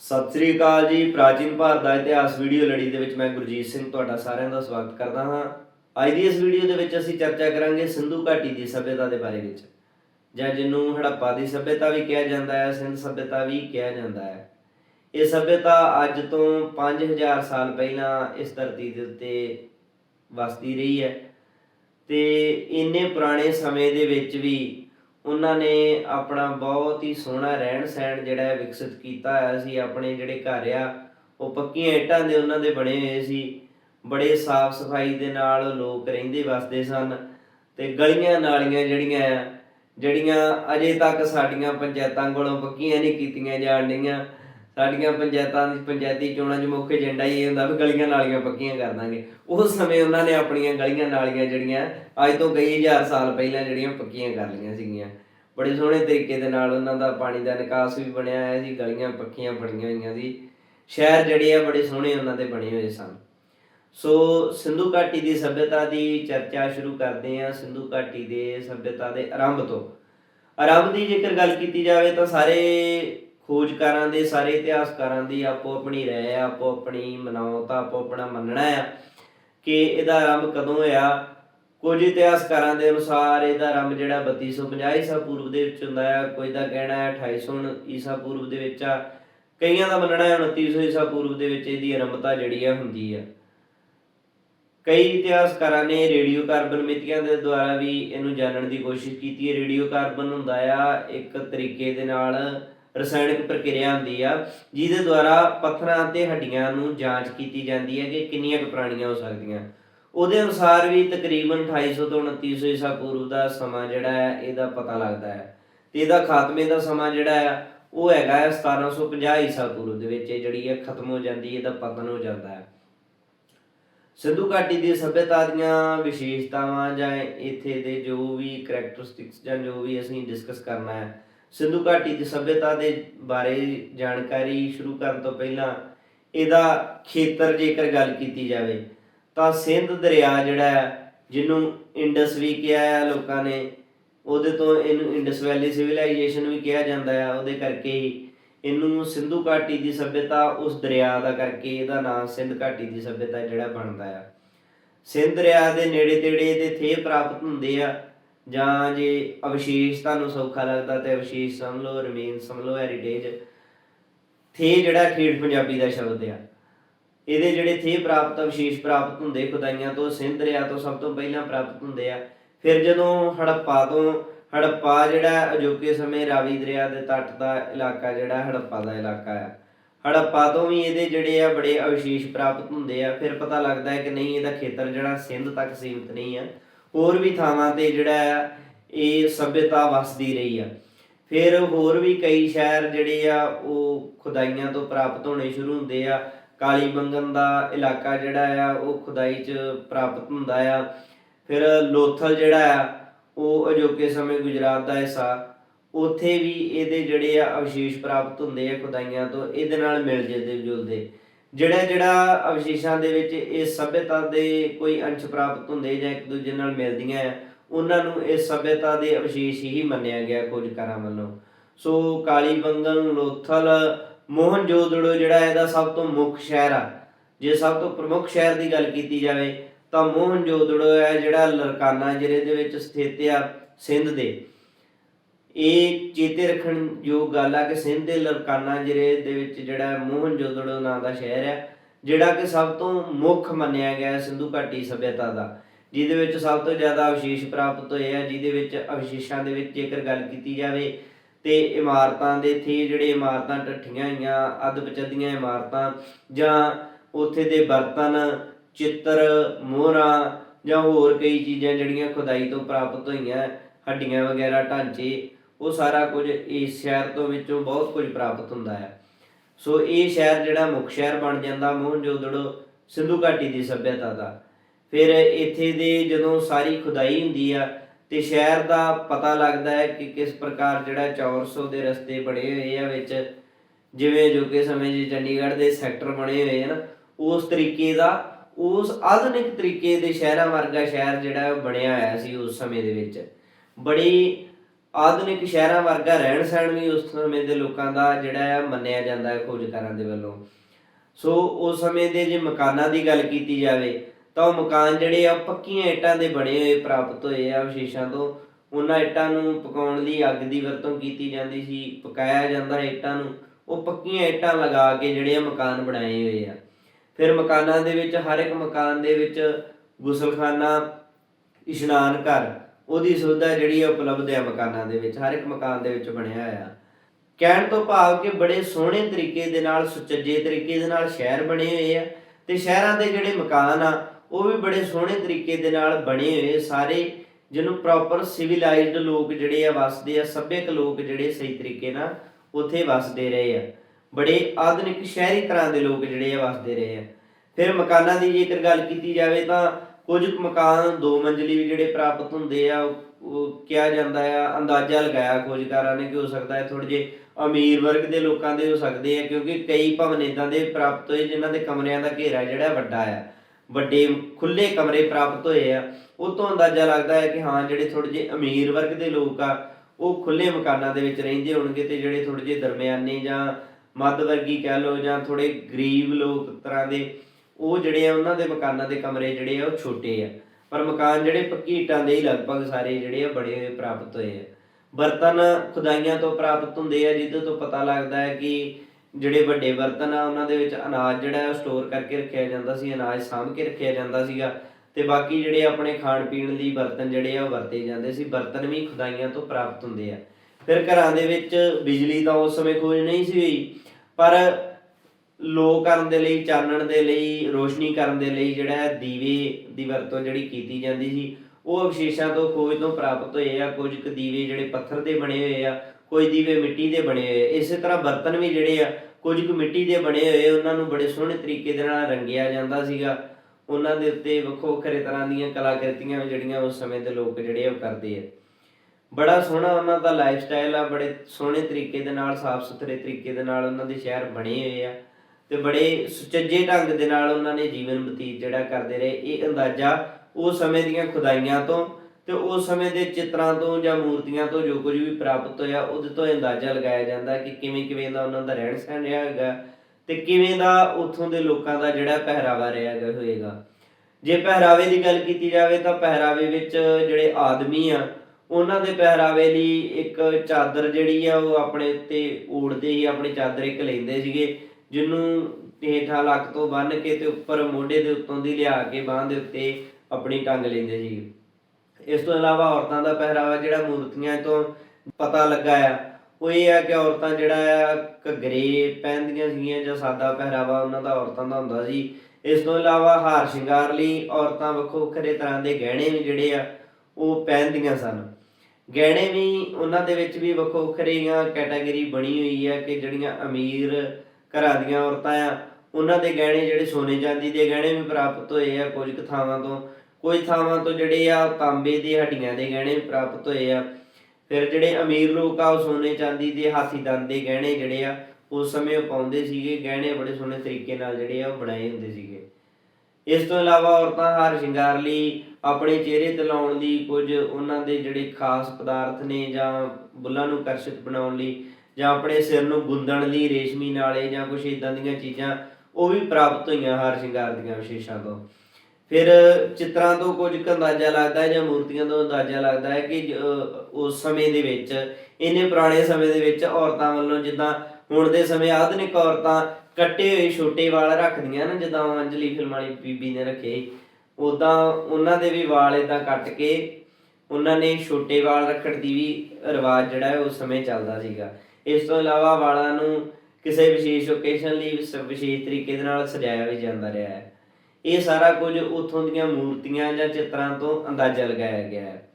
ਸਤਿ ਸ੍ਰੀ ਅਕਾਲ ਜੀ, ਪ੍ਰਾਚੀਨ ਭਾਰਤ ਦਾ ਇਤਿਹਾਸ ਵੀਡੀਓ ਲੜੀ ਦੇ ਵਿੱਚ ਮੈਂ ਗੁਰਜੀਤ ਸਿੰਘ ਤੁਹਾਡਾ ਸਾਰਿਆਂ ਦਾ ਸਵਾਗਤ ਕਰਦਾ ਹਾਂ। ਅੱਜ ਦੀ ਇਸ ਵੀਡੀਓ ਦੇ ਵਿੱਚ ਅਸੀਂ ਚਰਚਾ ਕਰਾਂਗੇ ਸਿੰਧੂ ਘਾਟੀ ਦੀ ਸਭਿਅਤਾ ਦੇ ਬਾਰੇ ਵਿੱਚ, ਜਾਂ ਜਿਹਨੂੰ ਹੜੱਪਾ ਦੀ ਸਭਿਅਤਾ ਵੀ ਕਿਹਾ ਜਾਂਦਾ ਹੈ, ਸਿੰਧ ਸਭਿਅਤਾ ਵੀ ਕਿਹਾ ਜਾਂਦਾ ਹੈ। ਇਹ ਸਭਿਅਤਾ ਅੱਜ ਤੋਂ 5000 ਸਾਲ ਪਹਿਲਾਂ ਇਸ ਧਰਤੀ ਦੇ ਉੱਤੇ ਵਸਦੀ ਰਹੀ ਹੈ ਤੇ ਇੰਨੇ ਪੁਰਾਣੇ ਸਮੇਂ ਦੇ ਵਿੱਚ ਵੀ ਉਹਨਾਂ ਨੇ ਆਪਣਾ ਬਹੁਤ ਹੀ ਸੋਹਣਾ ਰਹਿਣ ਸਹਿਣ ਜਿਹੜਾ ਹੈ ਵਿਕਸਿਤ ਕੀਤਾ ਹੋਇਆ ਸੀ। ਆਪਣੇ ਜਿਹੜੇ ਘਰ ਆ, ਉਹ ਪੱਕੀਆਂ ਇੱਟਾਂ ਦੇ ਉਹਨਾਂ ਦੇ ਬਣੇ ਹੋਏ ਸੀ। ਬੜੇ ਸਾਫ਼ ਸਫ਼ਾਈ ਦੇ ਨਾਲ ਲੋਕ ਰਹਿੰਦੇ ਵਸਦੇ ਸਨ ਤੇ ਗਲੀਆਂ ਨਾਲੀਆਂ ਜਿਹੜੀਆਂ ਆ, ਜਿਹੜੀਆਂ ਅਜੇ ਤੱਕ ਸਾਡੀਆਂ ਪੰਚਾਇਤਾਂ ਕੋਲੋਂ ਪੱਕੀਆਂ ਨਹੀਂ ਕੀਤੀਆਂ ਜਾਣ ਡਈਆਂ ਸਾਡੀਆਂ ਪੰਚਾਇਤਾਂ ਦੀ ਪੰਚਾਇਤੀ ਚੋਣਾਂ 'ਚ ਮੁੱਖ ਏਜੰਡਾ ਹੀ ਇਹ ਹੁੰਦਾ ਵੀ ਗਲੀਆਂ ਨਾਲੀਆਂ ਪੱਕੀਆਂ ਕਰ ਦਾਂਗੇ। ਉਸ ਸਮੇਂ ਉਹਨਾਂ ਨੇ ਆਪਣੀਆਂ ਗਲੀਆਂ ਨਾਲੀਆਂ ਜਿਹੜੀਆਂ, ਅੱਜ ਤੋਂ ਕਈ ਹਜ਼ਾਰ ਸਾਲ ਪਹਿਲਾਂ ਜਿਹੜੀਆਂ ਪੱਕੀਆਂ ਕਰ ਲਈਆਂ ਸੀ ਬੜੇ ਸੋਹਣੇ ਤਰੀਕੇ ਦੇ ਨਾਲ ਉਹਨਾਂ ਦਾ ਪਾਣੀ ਦਾ ਨਿਕਾਸ ਵੀ ਬਣਿਆ ਹੋਇਆ ਸੀ, ਗਲੀਆਂ ਪੱਕੀਆਂ ਬਣੀਆਂ ਹੋਈਆਂ ਸੀ। ਸ਼ਹਿਰ ਜਿਹੜੇ ਆ ਬੜੇ ਸੋਹਣੇ ਉਹਨਾਂ ਦੇ ਬਣੇ ਹੋਏ ਸਨ। ਸੋ ਸਿੰਧੂ ਘਾਟੀ ਦੀ ਸਭਿਅਤਾ ਦੀ ਚਰਚਾ ਸ਼ੁਰੂ ਕਰਦੇ ਹਾਂ ਸਿੰਧੂ ਘਾਟੀ ਦੇ ਸਭਿਅਤਾ ਦੇ ਆਰੰਭ ਤੋਂ। ਆਰੰਭ ਦੀ ਜੇਕਰ ਗੱਲ ਕੀਤੀ ਜਾਵੇ ਤਾਂ ਸਾਰੇ ਖੋਜਕਾਰਾਂ ਦੇ, ਸਾਰੇ ਇਤਿਹਾਸਕਾਰਾਂ ਦੀ ਆਪੋ ਆਪਣੀ ਰਾਏ ਆ, ਆਪੋ ਆਪਣੀ ਮਨੌਤ ਆ, ਆਪੋ ਆਪਣਾ ਮੰਨਣਾ ਆ ਕਿ ਇਹਦਾ ਆਰੰਭ ਕਦੋਂ ਹੋਇਆ ਕੁਝ ਇਤਿਹਾਸਕਾਰਾਂ ਦੇ ਅਨੁਸਾਰ ਇਹਦਾ ਆਰੰਭ ਜਿਹੜਾ 3250 ਈਸਾ ਪੂਰਵ ਦੇ ਵਿੱਚ ਹੁੰਦਾ ਹੈ, ਕੋਈ ਦਾ ਕਹਿਣਾ ਹੈ 2800 ਈਸਾ ਪੂਰਵ ਦੇ ਵਿੱਚ ਆ, ਕਈਆਂ ਦਾ ਮੰਨਣਾ ਹੈ 2900 ਈਸਾ ਪੂਰਵ ਦੇ ਵਿੱਚ ਇਹਦੀ ਆਰੰਭਤਾ ਜਿਹੜੀ ਆ ਹੁੰਦੀ ਆ। ਕਈ ਇਤਿਹਾਸਕਾਰਾਂ ਨੇ, ਰੇਡੀਓ ਕਾਰਬਨ ਮਿਤੀਆਂ ਦੇ ਦੁਆਰਾ ਵੀ ਇਹਨੂੰ ਜਾਣਨ ਦੀ ਕੋਸ਼ਿਸ਼ ਕੀਤੀ ਹੈ। ਰੇਡੀਓ ਕਾਰਬਨ ਹੁੰਦਾ ਆ, ਇੱਕ ਤਰੀਕੇ ਦੇ ਨਾਲ ਰਸਾਇਣਿਕ ਪ੍ਰਕਿਰਿਆ ਹੁੰਦੀ ਆ, ਜਿਹਦੇ ਦੁਆਰਾ ਪੱਥਰਾਂ ਤੇ ਹੱਡੀਆਂ ਨੂੰ ਜਾਂਚ ਕੀਤੀ ਜਾਂਦੀ ਹੈ ਕਿ ਕਿੰਨੀਆਂ ਕੁ ਪੁਰਾਣੀਆਂ ਹੋ ਸਕਦੀਆਂ। ਉਹਦੇ ਅਨੁਸਾਰ ਵੀ ਤਕਰੀਬਨ 2800 ਤੋਂ 2900 ਈਸਾ ਪੂਰਵ ਦਾ ਸਮਾਂ ਜਿਹੜਾ ਹੈ, ਇਹਦਾ ਪਤਾ ਲੱਗਦਾ ਹੈ। ਤੇ ਇਹਦਾ ਖਾਤਮੇ ਦਾ ਸਮਾਂ ਜਿਹੜਾ ਹੈ, ਉਹ ਹੈਗਾ ਹੈ 1750 ਈਸਾ ਪੂਰਵ ਦੇ ਵਿੱਚ, ਇਹ ਜਿਹੜੀ ਹੈ ਖਤਮ ਹੋ ਜਾਂਦੀ ਹੈ, ਇਹਦਾ ਪਤਨ ਹੋ ਜਾਂਦਾ ਹੈ। ਸਿੰਧੂ ਘਾਟੀ ਦੀ ਸਭਿਅਤਾ ਦੀਆਂ ਵਿਸ਼ੇਸ਼ਤਾਵਾਂ ਜਾਂ ਇੱਥੇ ਦੇ ਜੋ ਵੀ ਕੈਰੈਕਟਰਿਸਟਿਕਸ ਜਾਂ ਜੋ ਵੀ ਅਸੀਂ ਡਿਸਕਸ ਕਰਨਾ ਹੈ, ਸਿੰਧੂ ਘਾਟੀ ਦੀ ਸਭਿਅਤਾ ਦੇ ਬਾਰੇ ਜਾਣਕਾਰੀ ਸ਼ੁਰੂ ਕਰਨ ਤੋਂ ਪਹਿਲਾਂ ਇਹਦਾ ਖੇਤਰ ਜੇਕਰ ਗੱਲ ਕੀਤੀ ਜਾਵੇ ਤਾਂ ਸਿੰਧ ਦਰਿਆ ਜਿਹੜਾ ਹੈ, ਜਿਹਨੂੰ ਇੰਡਸ ਵੀ ਕਿਹਾ ਹੈ ਲੋਕਾਂ ਨੇ, ਉਹਦੇ ਤੋਂ ਇਹਨੂੰ ਇੰਡਸ ਵੈਲੀ ਸਿਵਲਾਈਜੇਸ਼ਨ ਵੀ ਕਿਹਾ ਜਾਂਦਾ ਆ ਉਹਦੇ ਕਰਕੇ ਹੀ ਇਹਨੂੰ ਸਿੰਧੂ ਘਾਟੀ ਦੀ ਸਭਿਅਤਾ ਉਸ ਦਰਿਆ ਦਾ ਕਰਕੇ ਇਹਦਾ ਨਾਮ ਸਿੰਧ ਘਾਟੀ ਦੀ ਸਭਿਅਤਾ ਜਿਹੜਾ ਬਣਦਾ ਆ। ਸਿੰਧ ਦਰਿਆ ਦੇ ਨੇੜੇ ਤੇੜੇ ਇਹਦੇ ਥੇ ਪ੍ਰਾਪਤ ਹੁੰਦੇ ਆ, ਜਾਂ ਜੇ ਅਵਸ਼ੇਸ਼ ਤੁਹਾਨੂੰ ਸੌਖਾ ਲੱਗਦਾ ਤੇ ਅਵਸ਼ੇਸ਼ ਸਮਝ ਲਓ ਰਿਮੇਨ ਸਮਝ ਲਓ ਹੈਰੀਟੇਜ ਥੇ ਜਿਹੜਾ ਖੇਡ ਪੰਜਾਬੀ ਦਾ ਸ਼ਬਦ ਆ। ਇਹਦੇ ਜਿਹੜੇ ਥੇ ਪ੍ਰਾਪਤ ਅਵਸ਼ੇਸ਼ ਪ੍ਰਾਪਤ ਹੁੰਦੇ, ਖੁਦਾਈਆਂ ਤੋਂ, ਸਿੰਧ ਦਰਿਆ ਤੋਂ, ਸਭ ਤੋਂ ਪਹਿਲਾਂ ਪ੍ਰਾਪਤ ਹੁੰਦੇ ਆ। ਫਿਰ ਜਦੋਂ ਹੜੱਪਾ ਤੋਂ, ਹੜੱਪਾ ਜਿਹੜਾ ਅਜੋਕੇ ਸਮੇਂ ਰਾਵੀ ਦਰਿਆ ਦੇ ਤੱਟ ਦਾ ਇਲਾਕਾ ਜਿਹੜਾ ਹੜੱਪਾ ਦਾ ਇਲਾਕਾ ਆ। ਹੜੱਪਾ ਤੋਂ ਵੀ ਇਹਦੇ ਜਿਹੜੇ ਆ, ਬੜੇ ਅਵਸ਼ੇਸ਼ ਪ੍ਰਾਪਤ ਹੁੰਦੇ ਆ। ਫਿਰ ਪਤਾ ਲੱਗਦਾ ਹੈ ਕਿ ਨਹੀਂ, ਇਹਦਾ ਖੇਤਰ ਜਿਹੜਾ ਸਿੰਧ ਤੱਕ ਸੀਮਿਤ ਨਹੀਂ ਆ। ਹੋਰ ਵੀ ਥਾਵਾਂ ਤੇ ਜਿਹੜਾ ਆ, ਇਹ ਸਭਿਅਤਾ ਵਸਦੀ ਰਹੀ ਆ। ਫਿਰ ਹੋਰ ਵੀ ਕਈ ਸ਼ਹਿਰ ਜਿਹੜੇ ਆ, ਉਹ ਖੁਦਾਈਆਂ ਤੋਂ ਪ੍ਰਾਪਤ ਹੋਣੇ ਸ਼ੁਰੂ ਹੁੰਦੇ ਆ। ਕਾਲੀ ਬੰਗਨ ਦਾ ਇਲਾਕਾ ਜਿਹੜਾ ਆ, ਉਹ ਖੁਦਾਈ 'ਚ ਪ੍ਰਾਪਤ ਹੁੰਦਾ ਆ। ਫਿਰ ਲੋਥਲ ਜਿਹੜਾ ਆ, ਉਹ ਅਜੋਕੇ ਸਮੇਂ ਗੁਜਰਾਤ ਦਾ ਹਿੱਸਾ। ਉੱਥੇ ਵੀ ਇਹਦੇ ਜਿਹੜੇ ਆ ਅਵਸ਼ੇਸ਼ ਪ੍ਰਾਪਤ ਹੁੰਦੇ ਆ ਖੁਦਾਈਆਂ ਤੋਂ, ਇਹਦੇ ਨਾਲ ਮਿਲ ਜਦੇ ਜੁਲਦੇ। ਜਿਹੜਾ ਜਿਹੜਾ ਅਵਸ਼ੇਸ਼ਾਂ ਦੇ ਵਿੱਚ ਇਹ ਸਭਿਅਤਾ ਦੇ ਕੋਈ ਅੰਸ਼ ਪ੍ਰਾਪਤ ਹੁੰਦੇ ਜਾਂ ਇੱਕ ਦੂਜੇ ਨਾਲ ਮਿਲਦੀਆਂ ਆ, ਉਹਨਾਂ ਨੂੰ ਇਹ ਸਭਿਅਤਾ ਦੇ ਅਵਸ਼ੇਸ਼ ਹੀ ਮੰਨਿਆ ਗਿਆ ਖੋਜਕਾਰਾਂ ਵੱਲੋਂ। ਸੋ ਕਾਲੀ ਬੰਗਨ, ਲੋਥਲ ਮੋਹਨ ਜੋਦੜੋ ਜਿਹੜਾ ਇਹਦਾ ਸਭ ਤੋਂ ਮੁੱਖ ਸ਼ਹਿਰ ਆ। ਜੇ ਸਭ ਤੋਂ ਪ੍ਰਮੁੱਖ ਸ਼ਹਿਰ ਦੀ ਗੱਲ ਕੀਤੀ ਜਾਵੇ, ਤਾਂ ਮੋਹਨ ਜੋਦੜੋ ਹੈ ਜਿਹੜਾ ਲਰਕਾਨਾ ਜ਼ਿਲ੍ਹੇ ਦੇ ਵਿੱਚ ਸਥਿਤ ਆ, ਸਿੰਧ ਦੇ। ਇਹ ਚੇਤੇ ਰੱਖਣ ਯੋਗ ਗੱਲ ਆ ਕਿ ਸਿੰਧ ਦੇ ਲਰਕਾਨਾ ਜ਼ਿਲ੍ਹੇ ਦੇ ਵਿੱਚ ਜਿਹੜਾ ਮੋਹਨ ਜੋਦੜੋ ਨਾਂ ਦਾ ਸ਼ਹਿਰ ਹੈ ਜਿਹੜਾ ਕਿ ਸਭ ਤੋਂ ਮੁੱਖ ਮੰਨਿਆ ਗਿਆ ਸਿੰਧੂ ਘਾਟੀ ਸਭਿਅਤਾ ਦਾ, ਜਿਹਦੇ ਵਿੱਚ ਸਭ ਤੋਂ ਜ਼ਿਆਦਾ ਅਵਸ਼ੇਸ਼ ਪ੍ਰਾਪਤ ਹੋਏ ਆ, ਜਿਹਦੇ ਵਿੱਚ ਅਵਸ਼ੇਸ਼ਾਂ ਦੇ ਵਿੱਚ ਜੇਕਰ ਗੱਲ ਕੀਤੀ ਜਾਵੇ ਤੇ ਇਮਾਰਤਾਂ ਦੇ ਥੇ ਜਿਹੜੇ ਇਮਾਰਤਾਂ ਟੱਠੀਆਂ ਹੋਈਆਂ, ਅੱਧ ਪਚੱਦੀਆਂ ਇਮਾਰਤਾਂ ਜਾਂ ਉੱਥੇ ਦੇ ਬਰਤਨ, ਚਿੱਤਰ, ਮੋਹਰਾਂ ਜਾਂ ਹੋਰ ਕਈ ਚੀਜ਼ਾਂ ਜਿਹੜੀਆਂ ਖੁਦਾਈ ਤੋਂ ਪ੍ਰਾਪਤ ਹੋਈਆਂ, ਹੱਡੀਆਂ ਵਗੈਰਾ, ਢਾਂਚੇ, ਉਹ ਸਾਰਾ ਕੁਝ ਇਸ ਸ਼ਹਿਰ ਤੋਂ ਵਿੱਚੋਂ ਬਹੁਤ ਕੁਝ ਪ੍ਰਾਪਤ ਹੁੰਦਾ ਹੈ। ਸੋ ਇਹ ਸ਼ਹਿਰ ਜਿਹੜਾ ਮੁੱਖ ਸ਼ਹਿਰ ਬਣ ਜਾਂਦਾ ਮੋਹਨਜੋਦੜੋ ਸਿੰਧੂ ਘਾਟੀ ਦੀ ਸੱਭਿਅਤਾ ਦਾ। ਫਿਰ ਇੱਥੇ ਦੇ ਜਦੋਂ ਸਾਰੀ ਖੁਦਾਈ ਹੁੰਦੀ ਆ ਤੇ ਸ਼ਹਿਰ ਦਾ ਪਤਾ ਲੱਗਦਾ ਹੈ ਕਿ ਕਿਸ ਪ੍ਰਕਾਰ ਜਿਹੜਾ 400 ਦੇ ਰਸਤੇ ਬਣੇ ਹੋਏ ਆ, ਵਿੱਚ ਜਿਵੇਂ ਜੋ ਜੋਗੇ ਸਮੇਂ 'ਚ ਚੰਡੀਗੜ੍ਹ ਦੇ ਸੈਕਟਰ ਬਣੇ ਹੋਏ ਹਨ ਉਸ ਤਰੀਕੇ ਦਾ, ਉਸ ਆਧੁਨਿਕ ਤਰੀਕੇ ਦੇ ਸ਼ਹਿਰਾਂ ਵਰਗਾ ਸ਼ਹਿਰ ਜਿਹੜਾ ਉਹ ਬਣਿਆ ਹੋਇਆ ਸੀ ਉਸ ਸਮੇਂ ਦੇ ਵਿੱਚ। ਬੜੀ ਆਧੁਨਿਕ ਸ਼ਹਿਰਾਂ ਵਰਗਾ ਰਹਿਣ ਸਹਿਣ ਵੀ ਉਸ ਸਮੇਂ ਦੇ ਲੋਕਾਂ ਦਾ ਜਿਹੜਾ ਹੈ ਮੰਨਿਆ ਜਾਂਦਾ ਹੈ ਖੋਜਕਾਰਾਂ ਦੇ ਵੱਲੋਂ। ਸੋ ਉਸ ਸਮੇਂ ਦੇ ਜੇ ਮਕਾਨਾਂ ਦੀ ਗੱਲ ਕੀਤੀ ਜਾਵੇ ਤਾਂ ਉਹ ਮਕਾਨ ਜਿਹੜੇ ਆ, ਉਹ ਪੱਕੀਆਂ ਇੱਟਾਂ ਦੇ ਬਣੇ ਹੋਏ ਪ੍ਰਾਪਤ ਹੋਏ ਆ ਵਿਸ਼ੇਸ਼ਾਂ ਤੋਂ। ਉਹਨਾਂ ਇੱਟਾਂ ਨੂੰ ਪਕਾਉਣ ਲਈ ਅੱਗ ਦੀ ਵਰਤੋਂ ਕੀਤੀ ਜਾਂਦੀ ਸੀ। ਪਕਾਇਆ ਜਾਂਦਾ ਇੱਟਾਂ ਨੂੰ, ਉਹ ਪੱਕੀਆਂ ਇੱਟਾਂ ਲਗਾ ਕੇ ਜਿਹੜੇ ਆ ਮਕਾਨ ਬਣਾਏ ਹੋਏ ਆ। ਫਿਰ ਮਕਾਨਾਂ ਦੇ ਵਿੱਚ, ਹਰ ਇੱਕ ਮਕਾਨ ਦੇ ਵਿੱਚ ਗੁਸਲਖਾਨਾ, ਇਸ਼ਨਾਨ ਘਰ, ਉਹਦੀ ਸੁਵਿਧਾ ਜਿਹੜੀ ਆ ਉਪਲਬਧ ਹੈ ਮਕਾਨਾਂ ਦੇ ਵਿੱਚ, ਹਰ ਇੱਕ ਮਕਾਨ ਦੇ ਵਿੱਚ ਬਣਿਆ ਹੋਇਆ। ਕਹਿਣ ਤੋਂ ਭਾਵ ਕਿ ਬੜੇ ਸੋਹਣੇ ਤਰੀਕੇ ਦੇ ਨਾਲ, ਸੁਚੱਜੇ ਤਰੀਕੇ ਦੇ ਨਾਲ ਸ਼ਹਿਰ ਬਣੇ ਹੋਏ ਆ ਤੇ ਸ਼ਹਿਰਾਂ ਦੇ ਜਿਹੜੇ ਮਕਾਨ ਆ ਉਹ ਵੀ ਬੜੇ ਸੋਹਣੇ ਤਰੀਕੇ ਦੇ ਨਾਲ ਬਣੇ ਹੋਏ ਸਾਰੇ ਜਿਹਨੂੰ ਪ੍ਰੋਪਰ ਸਿਵਲਾਈਜ਼ਡ ਲੋਕ ਜਿਹੜੇ ਆ ਵਸਦੇ ਆ, ਸੱਭਿਅਕ ਲੋਕ ਜਿਹੜੇ ਸਹੀ ਤਰੀਕੇ ਨਾਲ ਉੱਥੇ ਵਸਦੇ ਰਹੇ ਆ। ਬੜੇ ਆਧੁਨਿਕ ਸ਼ਹਿਰੀ ਤਰ੍ਹਾਂ ਦੇ ਲੋਕ ਜਿਹੜੇ ਆ ਵਸਦੇ ਰਹੇ ਆ। ਫਿਰ ਮਕਾਨਾਂ ਦੀ ਜੇਕਰ ਗੱਲ ਕੀਤੀ ਜਾਵੇ ਤਾਂ ਕੁਝ ਮਕਾਨ ਦੋ ਮੰਜ਼ਲੀ ਵੀ ਜਿਹੜੇ ਪ੍ਰਾਪਤ ਹੁੰਦੇ ਆ, ਉਹ- ਉਹ ਕਿਹਾ ਜਾਂਦਾ ਆ, ਅੰਦਾਜ਼ਾ ਲਗਾਇਆ ਖੋਜਕਾਰਾਂ ਨੇ ਕਿ ਹੋ ਸਕਦਾ ਹੈ ਥੋੜੇ ਜੇ ਅਮੀਰ ਵਰਗ ਦੇ ਲੋਕਾਂ ਦੇ ਹੋ ਸਕਦੇ ਆ, ਕਿਉਂਕਿ ਕਈ ਭਵਨ ਇਦਾਂ ਦੇ ਪ੍ਰਾਪਤ ਹੋਏ ਜਿਨ੍ਹਾਂ ਦੇ ਕਮਰਿਆਂ ਦਾ ਘੇਰਾ ਜਿਹੜਾ ਵੱਡਾ ਆ। ਵੱਡੇ ਖੁੱਲੇ ਕਮਰੇ ਪ੍ਰਾਪਤ ਹੋਏ ਆ ਉਹ ਤੋਂ ਅੰਦਾਜ਼ਾ ਲੱਗਦਾ ਹੈ ਕਿ ਹਾਂ, ਜਿਹੜੇ ਥੋੜੇ ਜਿਹੇ ਅਮੀਰ ਵਰਗ ਦੇ ਲੋਕ ਆ, ਉਹ ਖੁੱਲੇ ਮਕਾਨਾਂ ਦੇ ਵਿੱਚ ਰਹਿੰਦੇ ਹੋਣਗੇ ਤੇ ਜਿਹੜੇ ਥੋੜੇ ਜਿਹੇ ਦਰਮਿਆਨੇ ਜਾਂ ਮੱਧ ਵਰਗੀ ਕਹਿ ਲਓ ਜਾਂ ਥੋੜੇ ਗਰੀਬ ਲੋਕ ਤਰ੍ਹਾਂ ਦੇ, ਉਹ ਜਿਹੜੇ ਆ, ਉਹਨਾਂ ਦੇ ਮਕਾਨਾਂ ਦੇ ਕਮਰੇ ਜਿਹੜੇ ਆ, ਉਹ ਛੋਟੇ ਆ। ਪਰ ਮਕਾਨ ਜਿਹੜੇ ਪੱਕੀ ਇੱਟਾਂ ਦੇ ਹੀ ਲਗਭਗ ਸਾਰੇ ਜਿਹੜੇ ਆ, ਬੜੇ ਹੋਏ ਪ੍ਰਾਪਤ ਹੋਏ ਆ। ਬਰਤਨ ਖੁਦਾਈਆਂ ਤੋਂ ਪ੍ਰਾਪਤ ਹੁੰਦੇ ਆ, ਜਿਹਦੇ ਤੋਂ ਪਤਾ ਲੱਗਦਾ ਹੈ ਕਿ ਜਿਹੜੇ ਵੱਡੇ ਬਰਤਨ ਆ, ਉਹਨਾਂ ਦੇ ਵਿੱਚ ਅਨਾਜ ਜਿਹੜਾ ਹੈ ਸਟੋਰ ਕਰਕੇ ਰੱਖਿਆ ਜਾਂਦਾ ਸੀ, ਅਨਾਜ ਸਾਂਭ ਕੇ ਰੱਖਿਆ ਜਾਂਦਾ ਸੀਗਾ। ਤੇ ਬਾਕੀ ਜਿਹੜੇ ਆਪਣੇ ਖਾਣ ਪੀਣ ਲਈ ਬਰਤਨ ਜਿਹੜੇ ਆ, ਉਹ ਵਰਤੇ ਜਾਂਦੇ ਸੀ। ਬਰਤਨ ਵੀ ਖੁਦਾਈਆਂ ਤੋਂ ਪ੍ਰਾਪਤ ਹੁੰਦੇ ਆ। ਫਿਰ ਘਰਾਂ ਦੇ ਵਿੱਚ ਬਿਜਲੀ ਤਾਂ ਉਸ ਸਮੇਂ ਖੋਜ ਨਹੀਂ ਸੀ ਹੋਈ, ਪਰ ਲੋ ਕਰਨ ਦੇ ਲਈ, ਚਾਨਣ ਦੇ ਲਈ, ਰੋਸ਼ਨੀ ਕਰਨ ਦੇ ਲਈ ਜਿਹੜਾ ਦੀਵੇ ਦੀ ਵਰਤੋਂ ਜਿਹੜੀ ਕੀਤੀ ਜਾਂਦੀ ਸੀ, ਉਹ ਅਵਸ਼ੇਸ਼ਾਂ ਤੋਂ ਖੋਜ ਤੋਂ ਪ੍ਰਾਪਤ ਹੋਏ ਆ। ਕੁਝ ਕੁ ਦੀਵੇ ਜਿਹੜੇ ਪੱਥਰ ਦੇ ਬਣੇ ਹੋਏ ਆ ਕੋਈ ਦੀਵੇ ਮਿੱਟੀ ਦੇ ਬਣੇ ਹੋਏ। ਇਸੇ ਤਰ੍ਹਾਂ ਬਰਤਨ ਵੀ ਜਿਹੜੇ ਆ, ਕੁਝ ਕੁ ਮਿੱਟੀ ਦੇ ਬਣੇ ਹੋਏ, ਉਹਨਾਂ ਨੂੰ ਬੜੇ ਸੋਹਣੇ ਤਰੀਕੇ ਦੇ ਨਾਲ ਰੰਗਿਆ ਜਾਂਦਾ ਸੀਗਾ। ਉਹਨਾਂ ਦੇ ਉੱਤੇ ਵੱਖੋ ਵੱਖਰੇ ਤਰ੍ਹਾਂ ਦੀਆਂ ਕਲਾਕ੍ਰਿਤੀਆਂ ਜਿਹੜੀਆਂ ਉਸ ਸਮੇਂ ਦੇ ਲੋਕ ਜਿਹੜੇ ਉਹ ਕਰਦੇ ਆ। ਬੜਾ ਸੋਹਣਾ ਉਹਨਾਂ ਦਾ ਲਾਈਫ ਸਟਾਈਲ ਆ, ਬੜੇ ਸੋਹਣੇ ਤਰੀਕੇ ਦੇ ਨਾਲ ਸਾਫ਼ ਸੁਥਰੇ ਤਰੀਕੇ ਦੇ ਨਾਲ ਉਹਨਾਂ ਦੇ ਸ਼ਹਿਰ ਬਣੇ ਹੋਏ ਆ। ਤੇ ਬੜੇ ਸੁਚੱਜੇ ਢੰਗ ਦੇ ਨਾਲ ਉਹਨਾਂ ਨੇ ਜੀਵਨ ਬਤੀਤ ਜਿਹੜਾ ਕਰਦੇ ਰਹੇ। ਇਹ ਅੰਦਾਜ਼ਾ ਉਸ ਸਮੇਂ ਦੀਆਂ ਖੁਦਾਈਆਂ ਤੋਂ ਤੇ ਉਸ ਸਮੇਂ ਦੇ ਚਿੱਤਰਾਂ ਤੋਂ ਜਾਂ ਮੂਰਤੀਆਂ ਤੋਂ ਜੋ ਕੁਝ ਵੀ ਪ੍ਰਾਪਤ ਹੋਇਆ, ਉਹਦੇ ਤੋਂ ਅੰਦਾਜ਼ਾ ਲਗਾਇਆ ਜਾਂਦਾ ਕਿ ਕਿਵੇਂ ਕਿਵੇਂ ਦਾ ਉਹਨਾਂ ਦਾ ਰਹਿਣ ਸਹਿਣ ਰਿਹਾ ਹੈਗਾ ਤੇ ਕਿਵੇਂ ਦਾ ਉੱਥੋਂ ਦੇ ਲੋਕਾਂ ਦਾ ਜਿਹੜਾ ਪਹਿਰਾਵਾ ਰਿਹਾ ਗਾ ਹੋਏਗਾ। ਜੇ ਪਹਿਰਾਵੇ ਦੀ ਗੱਲ ਕੀਤੀ ਜਾਵੇ ਤਾਂ ਪਹਿਰਾਵੇ ਵਿੱਚ ਜਿਹੜੇ ਆਦਮੀ ਆ, ਉਹਨਾਂ ਦੇ ਪਹਿਰਾਵੇ ਲਈ ਇੱਕ ਚਾਦਰ ਜਿਹੜੀ ਆ, ਉਹ ਆਪਣੇ ਉੱਤੇ ਓੜਦੇ ਹੀ ਆਪਣੀ ਚਾਦਰ ਇੱਕ ਲੈਂਦੇ ਸੀਗੇ, ਜਿਹਨੂੰ ਹੇਠਾਂ ਲੱਕ ਤੋਂ ਬੰਨ ਕੇ ਤੇ ਉੱਪਰ ਮੋਢੇ ਦੇ ਉੱਤੋਂ ਦੀ ਲਿਆ ਕੇ ਬਾਂਹ ਦੇ ਉੱਤੇ ਆਪਣੀ ਟੰਗ ਲੈਂਦੇ ਸੀਗੇ। ਇਸ ਤੋਂ ਇਲਾਵਾ ਔਰਤਾਂ ਦਾ ਪਹਿਰਾਵਾ ਜਿਹੜਾ ਮੂਰਤੀਆਂ ਤੋਂ ਪਤਾ ਲੱਗਾ ਆ, ਉਹ ਇਹ ਆ ਕਿ ਔਰਤਾਂ ਜਿਹੜਾ ਆ, ਘੱਗਰੇ ਪਹਿਨਦੀਆਂ ਸੀਗੀਆਂ ਜਾਂ ਸਾਦਾ ਪਹਿਰਾਵਾ ਉਹਨਾਂ ਦਾ ਔਰਤਾਂ ਦਾ ਹੁੰਦਾ ਸੀ। ਇਸ ਤੋਂ ਇਲਾਵਾ ਹਾਰ ਸ਼ਿੰਗਾਰ ਲਈ ਔਰਤਾਂ ਵੱਖੋ ਵੱਖਰੇ ਤਰ੍ਹਾਂ ਦੇ ਗਹਿਣੇ ਵੀ ਜਿਹੜੇ ਆ, ਉਹ ਪਹਿਨਦੀਆਂ ਸਨ। ਗਹਿਣੇ ਵੀ ਉਹਨਾਂ ਦੇ ਵਿੱਚ ਵੀ ਵੱਖੋ ਵੱਖਰੀਆਂ ਕੈਟਾਗਰੀ ਬਣੀ ਹੋਈ ਹੈ ਕਿ ਜਿਹੜੀਆਂ ਅਮੀਰ ਘਰਾਂ ਦੀਆਂ ਔਰਤਾਂ ਆ, ਉਹਨਾਂ ਦੇ ਗਹਿਣੇ ਜਿਹੜੇ ਸੋਨੇ ਚਾਂਦੀ ਦੇ ਗਹਿਣੇ ਵੀ ਪ੍ਰਾਪਤ ਹੋਏ ਆ ਕੁਝ ਕੁ ਥਾਵਾਂ ਤੋਂ। ਕੁਝ ਥਾਵਾਂ ਤੋਂ ਜਿਹੜੇ ਆ ਤਾਂਬੇ ਦੇ ਹੱਡੀਆਂ ਦੇ ਗਹਿਣੇ ਪ੍ਰਾਪਤ ਹੋਏ ਆ। ਫਿਰ ਜਿਹੜੇ ਅਮੀਰ ਲੋਕ ਆ, ਉਹ ਸੋਨੇ ਚਾਂਦੀ ਦੇ ਹਾਥੀ ਦੰਦ ਦੇ ਗਹਿਣੇ ਜਿਹੜੇ ਆ, ਉਸ ਸਮੇਂ ਪਾਉਂਦੇ ਸੀਗੇ। ਗਹਿਣੇ ਬੜੇ ਸੋਹਣੇ ਤਰੀਕੇ ਨਾਲ ਜਿਹੜੇ ਆ, ਉਹ ਬਣਾਏ ਹੁੰਦੇ ਸੀਗੇ। ਇਸ ਤੋਂ ਇਲਾਵਾ ਔਰਤਾਂ ਹਾਰ ਸ਼ਿੰਗਾਰ ਲਈ, ਆਪਣੇ ਚਿਹਰੇ ਤੇ ਲਾਉਣ ਲਈ ਕੁਝ ਉਹਨਾਂ ਦੇ ਜਿਹੜੇ ਖਾਸ ਪਦਾਰਥ ਨੇ ਜਾਂ ਬੁੱਲਾਂ ਨੂੰ ਆਕਰਸ਼ਿਤ ਬਣਾਉਣ ਲਈ ਜਾਂ ਆਪਣੇ ਸਿਰ ਨੂੰ ਗੁੰਦਣ ਲਈ ਰੇਸ਼ਮੀ ਨਾਲੇ ਜਾਂ ਕੁਝ ਇਦਾਂ ਦੀਆਂ ਚੀਜ਼ਾਂ, ਉਹ ਵੀ ਪ੍ਰਾਪਤ ਹੋਈਆਂ ਹਾਰ ਸ਼ਿੰਗਾਰ ਦੀਆਂ ਵਿਸ਼ੇਸ਼ਾਂ ਤੋਂ। ਫਿਰ ਚਿੱਤਰਾਂ ਤੋਂ ਕੁਝ ਕੁ ਅੰਦਾਜ਼ਾ ਲੱਗਦਾ ਹੈ ਜਾਂ ਮੂਰਤੀਆਂ ਤੋਂ ਅੰਦਾਜ਼ਾ ਲੱਗਦਾ ਹੈ ਕਿ ਉਸ ਸਮੇਂ ਦੇ ਵਿੱਚ, ਇੰਨੇ ਪੁਰਾਣੇ ਸਮੇਂ ਦੇ ਵਿੱਚ ਔਰਤਾਂ ਵੱਲੋਂ ਜਿੱਦਾਂ ਹੁਣ ਦੇ ਸਮੇਂ ਆਧੁਨਿਕ ਔਰਤਾਂ ਕੱਟੇ ਹੋਏ ਛੋਟੇ ਵਾਲ ਰੱਖਦੀਆਂ ਨਾ ਜਿੱਦਾਂ ਅੰਜਲੀ ਫਿਲਮ ਵਾਲੀ ਬੀਬੀ ਨੇ ਰੱਖੇ ਉਦਾਂ ਉਹਨਾਂ ਦੇ ਵੀ ਵਾਲ ਇਦਾਂ ਕੱਟ ਕੇ ਉਹਨਾਂ ਨੇ ਛੋਟੇ ਵਾਲ ਰੱਖਣ ਦੀ ਵੀ ਰਿਵਾਜ ਜਿਹੜਾ ਹੈ, ਉਸ ਸਮੇਂ ਚੱਲਦਾ ਸੀਗਾ। ਇਸ ਤੋਂ ਇਲਾਵਾ ਵਾਲਾਂ ਨੂੰ ਕਿਸੇ ਵਿਸ਼ੇਸ਼ ਓਕੇਸ਼ਨ ਲਈ ਵਿਸ- ਵਿਸ਼ੇਸ਼ ਤਰੀਕੇ ਦੇ ਨਾਲ ਸਜਾਇਆ ਵੀ ਜਾਂਦਾ ਰਿਹਾ ਹੈ। ਇਹ ਸਾਰਾ ਕੁਝ ਉੱਥੋਂ ਦੀਆਂ ਮੂਰਤੀਆਂ ਜਾਂ ਚਿੱਤਰਾਂ ਤੋਂ ਅੰਦਾਜ਼ਾ ਲਗਾਇਆ ਗਿਆ ਹੈ।